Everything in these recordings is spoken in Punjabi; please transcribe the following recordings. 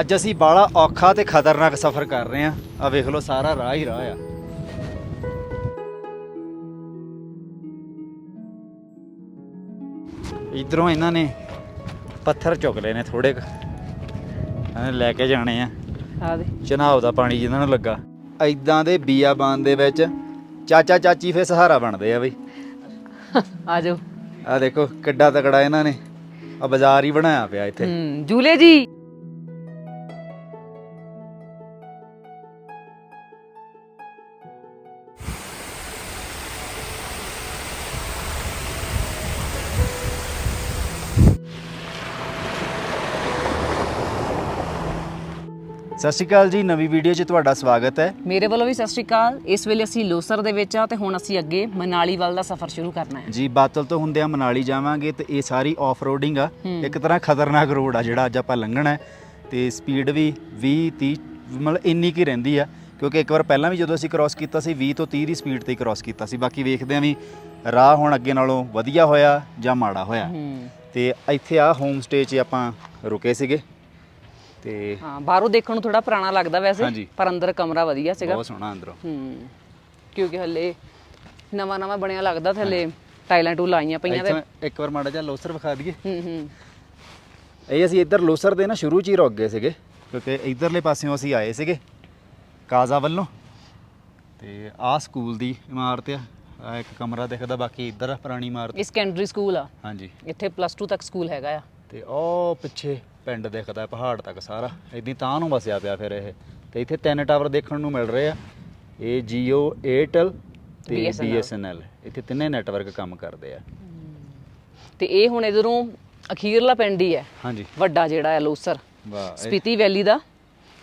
ਅੱਜ ਅਸੀਂ ਬਾਲਾ ਔਖਾ ਤੇ ਖਤਰਨਾਕ ਸਫ਼ਰ ਕਰ ਰਹੇ ਹਾਂ। ਆ ਵੇਖ ਲਓ ਸਾਰਾ ਰਾਹ ਹੀ ਰਾਹ ਆ। ਇਧਰੋਂ ਇਹਨਾਂ ਨੇ ਪੱਥਰ ਚੁੱਕ ਲਏ ਨੇ ਥੋੜੇ ਕੁ। ਇਹਨਾਂ ਲੈ ਕੇ ਜਾਣੇ ਆ। ਆ ਦੇ। ਚਨਾਬ ਦਾ ਪਾਣੀ ਜਿਨ੍ਹਾਂ ਨੂੰ ਲੱਗਾ। ਐਦਾਂ ਦੇ ਬੀਆਬਾਨ ਦੇ ਵਿੱਚ ਚਾਚਾ ਚਾਚੀ ਫੇ ਸਹਾਰਾ ਬਣਦੇ ਆ ਬਈ। ਆ ਜਾਓ। ਆ ਦੇਖੋ ਕਿੱਡਾ ਤਕੜਾ ਇਹਨਾਂ ਨੇ। ਆ ਬਾਜ਼ਾਰ ਹੀ ਬਣਾਇਆ ਪਿਆ ਇੱਥੇ। ਹੂੰ ਜੂਲੇ ਜੀ। ਸਤਿ ਸ਼੍ਰੀ ਅਕਾਲ ਜੀ ਨਵੀਂ ਵੀਡੀਓ 'ਚ ਤੁਹਾਡਾ ਸਵਾਗਤ ਹੈ। ਮੇਰੇ ਵੱਲੋਂ ਵੀ ਸਤਿ ਸ਼੍ਰੀ ਅਕਾਲ। ਇਸ ਵੇਲੇ ਅਸੀਂ ਲੋਸਰ ਦੇ ਵਿੱਚ ਆ ਤੇ ਹੁਣ ਅਸੀਂ ਅੱਗੇ ਮਨਾਲੀ ਵੱਲ ਦਾ ਸਫ਼ਰ ਸ਼ੁਰੂ ਕਰਨਾ ਹੈ। ਜੀ ਬਾਤਲ ਤੋਂ ਹੁੰਦਿਆਂ ਮਨਾਲੀ ਜਾਵਾਂਗੇ ਤੇ ਇਹ ਸਾਰੀ ਆਫ ਰੋਡਿੰਗ ਆ ਇੱਕ ਤਰ੍ਹਾਂ ਖਤਰਨਾਕ ਰੋਡ ਆ ਜਿਹੜਾ ਅੱਜ ਆਪਾਂ ਲੰਘਣਾ ਹੈ ਤੇ ਸਪੀਡ ਵੀ 20 30 ਮਤਲਬ ਇੰਨੀ ਕੀ ਰਹਿੰਦੀ ਆ। ਕਿਉਂਕਿ ਇੱਕ ਵਾਰ ਪਹਿਲਾਂ ਵੀ ਜਦੋਂ ਅਸੀਂ ਕ੍ਰਾਸ ਕੀਤਾ ਸੀ 20 ਤੋਂ 30 ਦੀ ਸਪੀਡ ਤੇ ਕ੍ਰਾਸ ਕੀਤਾ ਸੀ। ਬਾਕੀ ਵੇਖਦੇ ਆਂ ਵੀ ਰਾਹ ਹੁਣ ਅੱਗੇ ਨਾਲੋਂ ਵਧੀਆ ਹੋਇਆ ਜਾਂ ਮਾੜਾ ਹੋਇਆ। ਤੇ ਇੱਥੇ ਆ ਹੋਮ ਸਟੇ 'ਚ ਆਪਾਂ ਰੁਕੇ ਸੀਗੇ। ਤੇ ਹਾਂ ਬਾਹਰੋਂ ਦੇਖਣ ਨੂੰ ਥੋੜਾ ਪੁਰਾਣਾ ਲੱਗਦਾ ਵੈਸੇ ਹਾਂਜੀ। ਪਰ ਅੰਦਰ ਕਮਰਾ ਵਧੀਆ ਸੀਗਾ। ਬਹੁਤ ਸੋਹਣਾ ਅੰਦਰੋਂ। ਹੂੰ ਕਿਉਂਕਿ ਹੱਲੇ ਨਵਾਂ ਨਵਾਂ ਬਣਿਆ ਲੱਗਦਾ ਥੱਲੇ ਟਾਈਲਾਂ ਟੂ ਲਾਈਆਂ ਪਈਆਂ ਤੇ ਇੱਥੇ ਇੱਕ ਵਾਰ ਮਾੜਾ ਜਿਹਾ ਲੋਸਰ ਵਿਖਾ ਦਈਏ। ਹੂੰ ਹੂੰ। ਇਹ ਅਸੀਂ ਇੱਧਰ ਲੋਸਰ ਦੇ ਨਾ ਸ਼ੁਰੂ ਚ ਹੀ ਰੁਕ ਗਏ ਸੀਗੇ ਕਿਉਂਕਿ ਇਧਰਲੇ ਪਾਸਿਓਂ ਅਸੀਂ ਆਏ ਸੀਗੇ ਕਾਜ਼ਾ ਵੱਲੋਂ। ਤੇ ਆਹ ਸਕੂਲ ਦੀ ਇਮਾਰਤ ਆ ਆਹ ਇੱਕ ਕਮਰਾ ਦਿਖਦਾ ਬਾਕੀ ਇੱਧਰ ਆ ਪੁਰਾਣੀ ਇਮਾਰਤ। ਇਹ ਸੈਕੰਡਰੀ ਸਕੂਲ ਆ। ਹਾਂਜੀ। ਇੱਥੇ ਪਲੱਸ 2 ਤੱਕ ਸਕੂਲ ਹੈਗਾ ਆ। ਤੇ ਉਹ ਪਿੱਛੇ ਪਿੰਡ ਦਿਖਦਾ ਪਹਾੜ ਤੱਕ ਸਾਰਾ। ਇਦਾਂ ਤਾਂ ਨੂੰ ਵਸਿਆ ਪਿਆ ਫਿਰ ਇਹ। ਤੇ ਇੱਥੇ ਤਿੰਨ ਟਾਵਰ ਦੇਖਣ ਨੂੰ ਮਿਲ ਰਹੇ ਆ। ਇਹ Jio Airtel ਤੇ BSNL ਇੱਥੇ ਤਿੰਨੇ ਨੈਟਵਰਕ ਕੰਮ ਕਰਦੇ ਆ। ਤੇ ਇਹ ਹੁਣ ਇਧਰੋਂ ਅਖੀਰਲਾ ਪਿੰਡ ਹੀ ਹੈ। ਹਾਂਜੀ। ਵੱਡਾ ਜਿਹੜਾ ਹੈ ਲੋਸਰ। ਸਪੀਤੀ ਵੈਲੀ ਦਾ।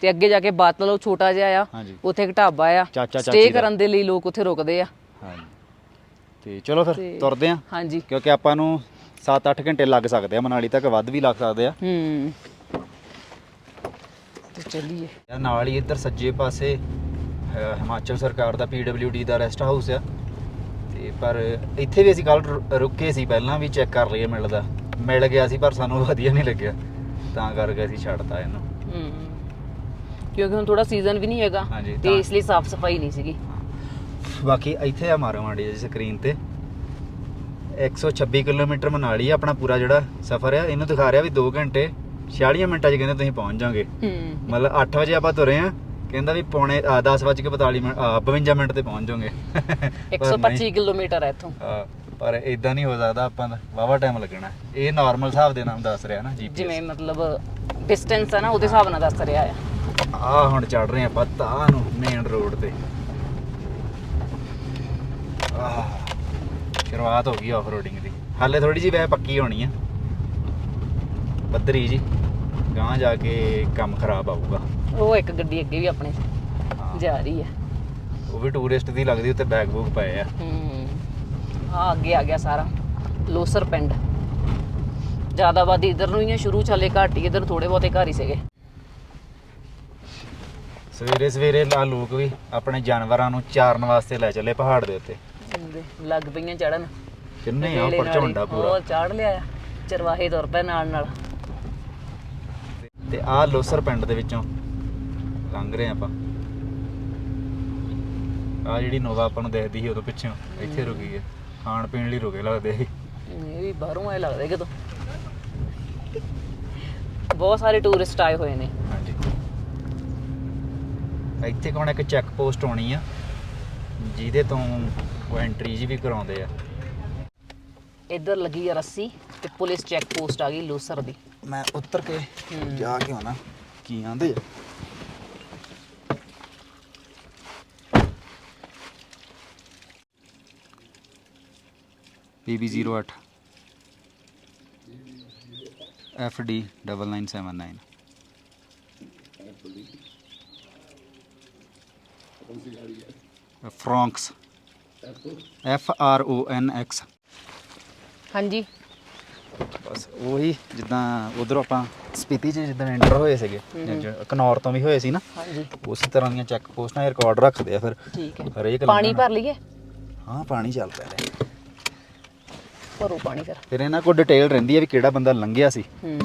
ਤੇ ਅੱਗੇ ਜਾ ਕੇ ਬਾਤਲੋ ਛੋਟਾ ਜਿਹਾ ਆ। ਉੱਥੇ ਇੱਕ ਢਾਬਾ ਆ। ਸਟੇ। ਕਰਨ ਦੇ ਲਈ ਲੋਕ ਉੱਥੇ ਰੁਕਦੇ ਆ। ਹਾਂਜੀ। ਤੇ ਚਲੋ ਫਿਰ ਤੁਰਦੇ ਆ। ਹਾਂਜੀ। ਕਿਉਂਕਿ ਆਪਾਂ ਨੂੰ 7-8 ਘੰਟੇ ਲੱਗ ਸਕਦੇ ਆ ਮਨਾਲੀ ਤੱਕ ਵੱਧ ਵੀ ਲੱਗ ਸਕਦੇ ਆ। ਹੂੰ। ਤੇ ਚੱਲੀਏ। ਯਾਰ ਨਾਲ ਹੀ ਇੱਧਰ ਸੱਜੇ ਪਾਸੇ ਅਹ, ਹਿਮਾਚਲ ਸਰਕਾਰ ਦਾ PWD ਦਾ ਰੈਸਟ ਹਾਊਸ ਆ। ਤੇ ਪਰ ਇੱਥੇ ਵੀ ਅਸੀਂ ਕੱਲ ਰੁਕੇ ਸੀ ਪਹਿਲਾਂ ਵੀ ਚੈੱਕ ਕਰ ਲਈਏ ਮਿਲਦਾ ਮਿਲ ਗਿਆ ਸੀ ਪਰ ਸਾਨੂੰ ਵਧੀਆ ਨਹੀਂ ਲੱਗਿਆ। ਤਾਂ ਕਰਕੇ ਅਸੀਂ ਛੱਡਤਾ ਇਹਨੂੰ। ਹੂੰ। ਕਿਉਂਕਿ ਹੁਣ ਥੋੜਾ ਸੀਜ਼ਨ ਵੀ ਨਹੀਂ ਹੈਗਾ ਹਾਂਜੀ, ਤੇ ਤਾਂ- ਇਸ ਲਈ ਸਾਫ਼ ਸਫ਼ਾਈ ਨਹੀਂ ਸੀਗੀ। ਬਾਕੀ ਇੱਥੇ ਆ ਮਾਰੋ ਮਾੜੀ ਜੀ ਸਕਰੀਨ ਤੇ। 126 ਕਿਲੋਮੀਟਰ ਮਨਾਲੀ ਆ ਆਪਣਾ ਪੂਰਾ ਜਿਹੜਾ ਸਫ਼ਰ ਆ ਇਹਨੂੰ ਦਿਖਾ ਰਿਹਾ ਵੀ 2 ਘੰਟੇ 46 ਮਿੰਟਾਂ 'ਚ ਕਹਿੰਦੇ ਤੁਸੀਂ ਪਹੁੰਚ ਜਾਓਗੇ। ਹੂੰ। ਮਤਲਬ 8 ਵਜੇ ਆਪਾਂ ਤੁਰੇ ਆ ਕਹਿੰਦਾ ਵੀ ਪੌਣੇ 10 ਵਜੇ ਕੇ 42 ਮਿੰਟ ਅ, 52 ਮਿੰਟ ਤੇ ਪਹੁੰਚ ਜਾਓਗੇ। 125 ਕਿਲੋਮੀਟਰ ਹੈ ਇੱਥੋਂ। ਪਰ ਇਦਾਂ ਨਹੀਂ ਹੋ ਸਕਦਾ ਆਪਾਂ ਦਾ ਵਾਵਾ ਟਾਈਮ ਲੱਗਣਾ। ਇਹ ਨਾਰਮਲ ਹਿਸਾਬ ਦੇ ਨਾਮ ਦੱਸ ਰਿਹਾ ਨਾ ਜੀਪੀਐਸ ਜਿਵੇਂ ਮਤਲਬ ਡਿਸਟੈਂਸ ਹੈ ਨਾ ਉਹਦੇ ਹਿਸਾਬ ਨਾਲ ਦੱਸ ਰਿਹਾ ਆ। ਆ ਹੁਣ ਚੜ ਰਹੇ ਆਪਾਂ ਤਾਂ ਨੂੰ ਮੇਨ ਰੋਡ ਤੇ। ਆਹ, ਸ਼ੁਰੂਆਤ ਹੋ ਗਈ ਆਫ ਰੋਡਿੰਗ ਦੀ। ਹਾਲੇ ਥੋੜੀ ਜਿਹੀ ਵੈ ਪੱਕੀ ਹੋਣੀ ਆ। ਬੱਦਰੀ ਜੀ ਗਾਂ ਜਾ ਕੇ ਕੰਮ ਖਰਾਬ ਆਊਗਾ। ਉਹ ਇੱਕ ਗੱਡੀ ਅੱਗੇ ਵੀ ਆਪਣੇ ਜਾ ਰਹੀ ਹੈ ਉਹ ਵੀ ਟੂਰਿਸਟ ਦੀ ਲੱਗਦੀ ਉੱਤੇ ਬੈਗ ਬੂਗ ਪਏ ਆ। ਹੂੰ ਆ ਅੱਗੇ ਆ ਗਿਆ ਸਾਰਾ ਲੋਸਰ ਪਿੰਡ। ਜ਼ਿਆਦਾ ਆਬਾਦੀ ਇਧਰ ਨੂੰ ਹੀ ਹੈ ਸ਼ੁਰੂ ਚ ਹਲੇ ਘੱਟ ਹੀ ਇਧਰ ਥੋੜੇ ਬਹੁਤੇ ਘਰ ਹੀ ਸੀਗੇ। ਸਵੇਰੇ ਸਵੇਰੇ ਲਾ ਲੋਕ ਵੀ ਆਪਣੇ ਜਾਨਵਰਾਂ ਨੂੰ ਚਾਰਨ ਵਾਸਤੇ ਲੈ ਚੱਲੇ ਪਹਾੜ ਦੇ ਉੱਤੇ। ਦੇ ਲੱਗ ਪਈਆਂ ਚੜਨ। ਕਿੰਨੇ ਆ? ਉੱਪਰ ਝੁੰਡਾ ਪੂਰਾ। ਉਹ ਚੜ ਲਿਆ ਆ। ਚਰਵਾਹੇ ਤੁਰ ਪਏ ਨਾਲ ਨਾਲ। ਤੇ ਆਹ ਲੋਸਰ ਪਿੰਡ ਦੇ ਵਿੱਚੋਂ ਲੰਘ ਰਹੇ ਆਪਾਂ। ਆ ਜਿਹੜੀ ਨੋਵਾ ਆਪਾਂ ਨੂੰ ਦੇਖਦੀ ਸੀ ਉਦੋਂ ਪਿੱਛੋਂ ਇੱਥੇ ਰੁਕੀ ਹੈ ਖਾਣ ਪੀਣ ਲਈ ਰੁਕੇ ਲੱਗਦੇ ਸੀ। ਇਹ ਵੀ ਬਾਹਰੋਂ ਆਏ ਲੱਗਦੇ ਕਿਤੋਂ। ਬਹੁਤ ਸਾਰੇ ਟੂਰਿਸਟ ਆਏ ਹੋਏ ਨੇ। ਹਾਂਜੀ। ਇੱਥੇ ਕੋਣ ਇੱਕ ਚੈੱਕ ਪੋਸਟ ਹੋਣੀ ਆ। ਜਿਹਦੇ ਤੋਂ ਉਹ ਐਂਟਰੀ ਜੀ ਵੀ ਕਰਾਉਂਦੇ ਆ। ਇੱਧਰ ਲੱਗੀ ਆ ਰੱਸੀ ਤੇ ਪੁਲਿਸ ਚੈੱਕ ਪੋਸਟ ਆ ਗਈ ਲੋਸਰ ਦੀ। ਮੈਂ ਉੱਤਰ ਕੇ। ਜਾ ਕੇ ਆਉਣਾ। ਕੀ ਆਂਦੇ ਆ? PB08 FD 9979 ਫ੍ਰੌਂਕਸ। F R O N X ਹਾਂਜੀ। ਬਸ ਉਹੀ ਜਿੱਦਾਂ ਉਧਰੋਂ ਆਪਾਂ ਸਪੀਤੀ 'ਚ ਜਿੱਦਾਂ ਐਂਟਰ ਹੋਏ ਸੀਗੇ ਘਨੌਰ ਤੋਂ ਵੀ ਹੋਏ ਸੀ ਨਾ ਹਾਂਜੀ। ਉਸੇ ਤਰ੍ਹਾਂ ਦੀਆਂ ਚੈੱਕ ਪੋਸਟਾਂ ਇਹ ਰਿਕਾਰਡ ਰੱਖਦੇ ਆ ਫਿਰ। ਠੀਕ ਹੈ। ਹਰੇਕ ਪਾਣੀ ਭਰ ਲਈਏ? ਹਾਂ ਪਾਣੀ ਚੱਲ ਪਿਆ ਲੈ ਭਰੋ ਪਾਣੀ ਫਿਰ। ਫਿਰ ਇਹਨਾਂ ਕੋਲ ਡਿਟੇਲ ਰਹਿੰਦੀ ਹੈ ਵੀ ਕਿਹੜਾ ਬੰਦਾ ਲੰਘਿਆ ਸੀ। ਹੂੰ।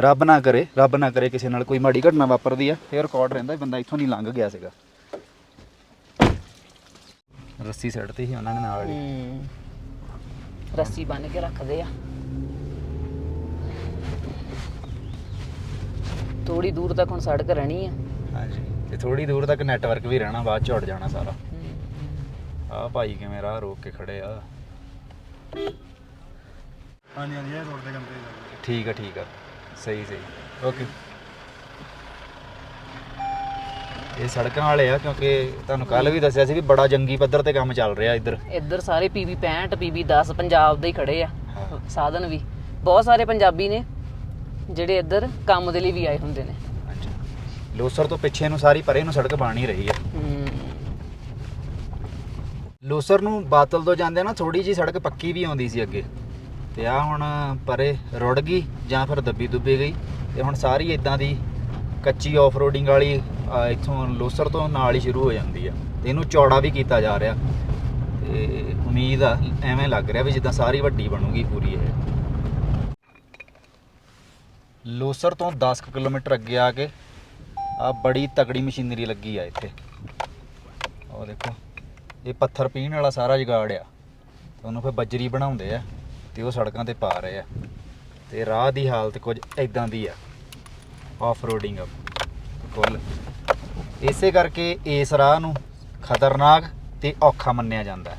ਰੱਬ ਨਾ ਕਰੇ ਰੱਬ ਨਾ ਕਰੇ ਕਿਸੇ ਨਾਲ ਕੋਈ ਮਾੜੀ ਘਟਨਾ ਵਾਪਰਦੀ ਆ ਫਿਰ ਰਿਕਾਰਡ ਰਹਿੰਦਾ ਵੀ ਬੰਦਾ ਇੱਥੋਂ ਨਹੀਂ ਲੰਘ ਗਿਆ ਸੀਗਾ। ਰੱਸੀ ਸੜਤੀ ਸੀ ਉਹਨਾਂ ਨੇ ਨਾਲ ਹੀ। ਹੂੰ। ਰੱਸੀ ਬੰਨ ਕੇ ਰੱਖਦੇ ਆ। ਥੋੜੀ ਦੂਰ ਤੱਕ ਹੁਣ ਸੜਕ ਰਹਿਣੀ ਆ। ਹਾਂਜੀ। ਤੇ ਥੋੜੀ ਦੂਰ ਤੱਕ ਨੈਟਵਰਕ ਵੀ ਰਹਿਣਾ ਬਾਅਦ ਚ ਉੱਡ ਜਾਣਾ ਸਾਰਾ। ਆ ਭਾਈ ਕਿਵੇਂ ਰਾਹ ਰੋਕ ਕੇ ਖੜੇ ਆ। ਹਾਂਜੀ ਹਾਂਜੀ ਇਹ ਰੋਡ ਦੇ ਕੰਮ ਤੇ ਠੀਕ ਆ ਠੀਕ ਆ। ਸਹੀ ਸਹੀ। ਓਕੇ। ਇਹ ਸੜਕਾਂ ਵਾਲੇ ਆ ਕਿਉਂਕਿ ਤੁਹਾਨੂੰ ਕੱਲ ਵੀ ਦੱਸਿਆ ਸੀ ਵੀ ਬੜਾ ਜੰਗੀ ਪੱਧਰ ਤੇ ਕੰਮ ਚੱਲ ਰਿਹਾ ਇੱਧਰ। ਇੱਧਰ ਸਾਰੇ ਪੀਵੀ 65 ਪੀਵੀ 10 ਪੰਜਾਬ ਦੇ ਹੀ ਖੜੇ ਆ। ਸਾਧਨ ਵੀ। ਬਹੁਤ ਸਾਰੇ ਪੰਜਾਬੀ ਨੇ ਜਿਹੜੇ ਇੱਧਰ ਕੰਮ ਦੇ ਲਈ ਵੀ ਆਏ ਹੁੰਦੇ ਨੇ। ਅੱਛਾ। ਲੋਸਰ ਤੋਂ ਪਿੱਛੇ ਨੂੰ ਸਾਰੀ ਪਰੇ ਨੂੰ ਸੜਕ ਬਣ ਹੀ ਰਹੀ ਆ। ਲੋਸਰ ਨੂੰ ਬਾਤਲ ਤੋਂ ਜਾਂਦੇ ਨਾ ਥੋੜੀ ਜੀ ਸੜਕ ਪੱਕੀ ਵੀ ਆਉਂਦੀ ਸੀ ਅੱਗੇ। ਤੇ ਆ ਹੁਣ ਪਰੇ ਰੁੜ ਗਈ ਜਾਂ ਫਿਰ ਦੱਬੀ ਦੁੱਬੀ ਗਈ। ਤੇ ਹੁਣ ਸਾਰੀ ਇਦਾਂ ਦੀ ਕੱਚੀ ਆਫਰੋਡਿੰਗ ਵਾਲੀ ਆ, ਇੱਥੋਂ ਲੋਸਰ ਤੋਂ ਨਾਲ ਹੀ ਸ਼ੁਰੂ ਹੋ ਜਾਂਦੀ ਆ। ਤੇ ਇਹਨੂੰ ਚੌੜਾ ਵੀ ਕੀਤਾ ਜਾ ਰਿਹਾ। ਤੇ ਉਮੀਦ ਆ ਐਵੇਂ ਲੱਗ ਰਿਹਾ ਵੀ ਜਿੱਦਾਂ ਸਾਰੀ ਵੱਡੀ ਬਣੂਗੀ ਪੂਰੀ ਇਹ। ਲੋਸਰ ਤੋਂ 10 ਕੁ ਕਿਲੋਮੀਟਰ ਅੱਗੇ ਆ ਕੇ ਆ ਬੜੀ ਤਕੜੀ ਮਸ਼ੀਨਰੀ ਲੱਗੀ ਆ ਇੱਥੇ। ਉਹ ਦੇਖੋ ਇਹ ਪੱਥਰ ਪੀਣ ਵਾਲਾ ਸਾਰਾ ਜਗਾੜ ਆ। ਤੇ ਉਹਨੂੰ ਫਿਰ ਬੱਜਰੀ ਬਣਾਉਂਦੇ ਆ ਤੇ ਉਹ ਸੜਕਾਂ ਤੇ ਪਾ ਰਹੇ ਆ। ਤੇ ਰਾਹ ਦੀ ਹਾਲਤ ਕੁਝ ਇਦਾਂ ਦੀ ਆ। ਆਫ ਰੋਡਿੰਗ ਆ ਕੁੱਲ ਇਸੇ ਕਰਕੇ ਇਸ ਰਾਹ ਨੂੰ ਖਤਰਨਾਕ ਤੇ ਔਖਾ ਮੰਨਿਆ ਜਾਂਦਾ ਹੈ।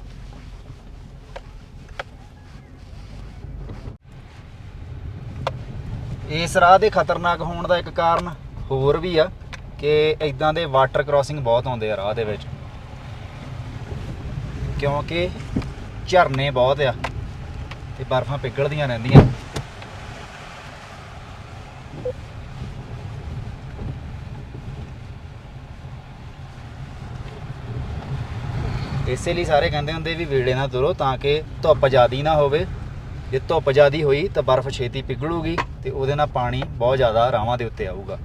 ਇਸ ਰਾਹ ਦੇ ਖਤਰਨਾਕ ਹੋਣ ਦਾ ਇੱਕ ਕਾਰਨ ਹੋਰ ਵੀ ਆ ਕਿ ਇਦਾਂ ਦੇ ਵਾਟਰ ਕ੍ਰਾਸਿੰਗ ਬਹੁਤ ਆਉਂਦੇ ਆ ਰਾਹ ਦੇ ਵਿੱਚ। ਕਿਉਂਕਿ ਝਰਨੇ ਬਹੁਤ ਆ ਤੇ ਬਰਫਾਂ ਪਿਘਲਦੀਆਂ ਰਹਿੰਦੀਆਂ। ਇਸੇ ਲਈ ਸਾਰੇ ਕਹਿੰਦੇ ਹੁੰਦੇ ਵੀ ਵੇੜੇ ਨਾ ਤੁਰੋ ਤਾਂ ਕਿ ਧੁੱਪ ਜ਼ਿਆਦੀ ਨਾ ਹੋਵੇ। ਜੇ ਧੁੱਪ ਜ਼ਿਆਦੀ ਹੋਈ ਤਾਂ ਬਰਫ਼ ਛੇਤੀ ਪਿਘਲੂਗੀ ਤੇ ਉਹਦੇ ਨਾਲ ਪਾਣੀ ਬਹੁਤ ਜ਼ਿਆਦਾ ਰਾਵਾਂ ਦੇ ਉੱਤੇ ਆਊਗਾ।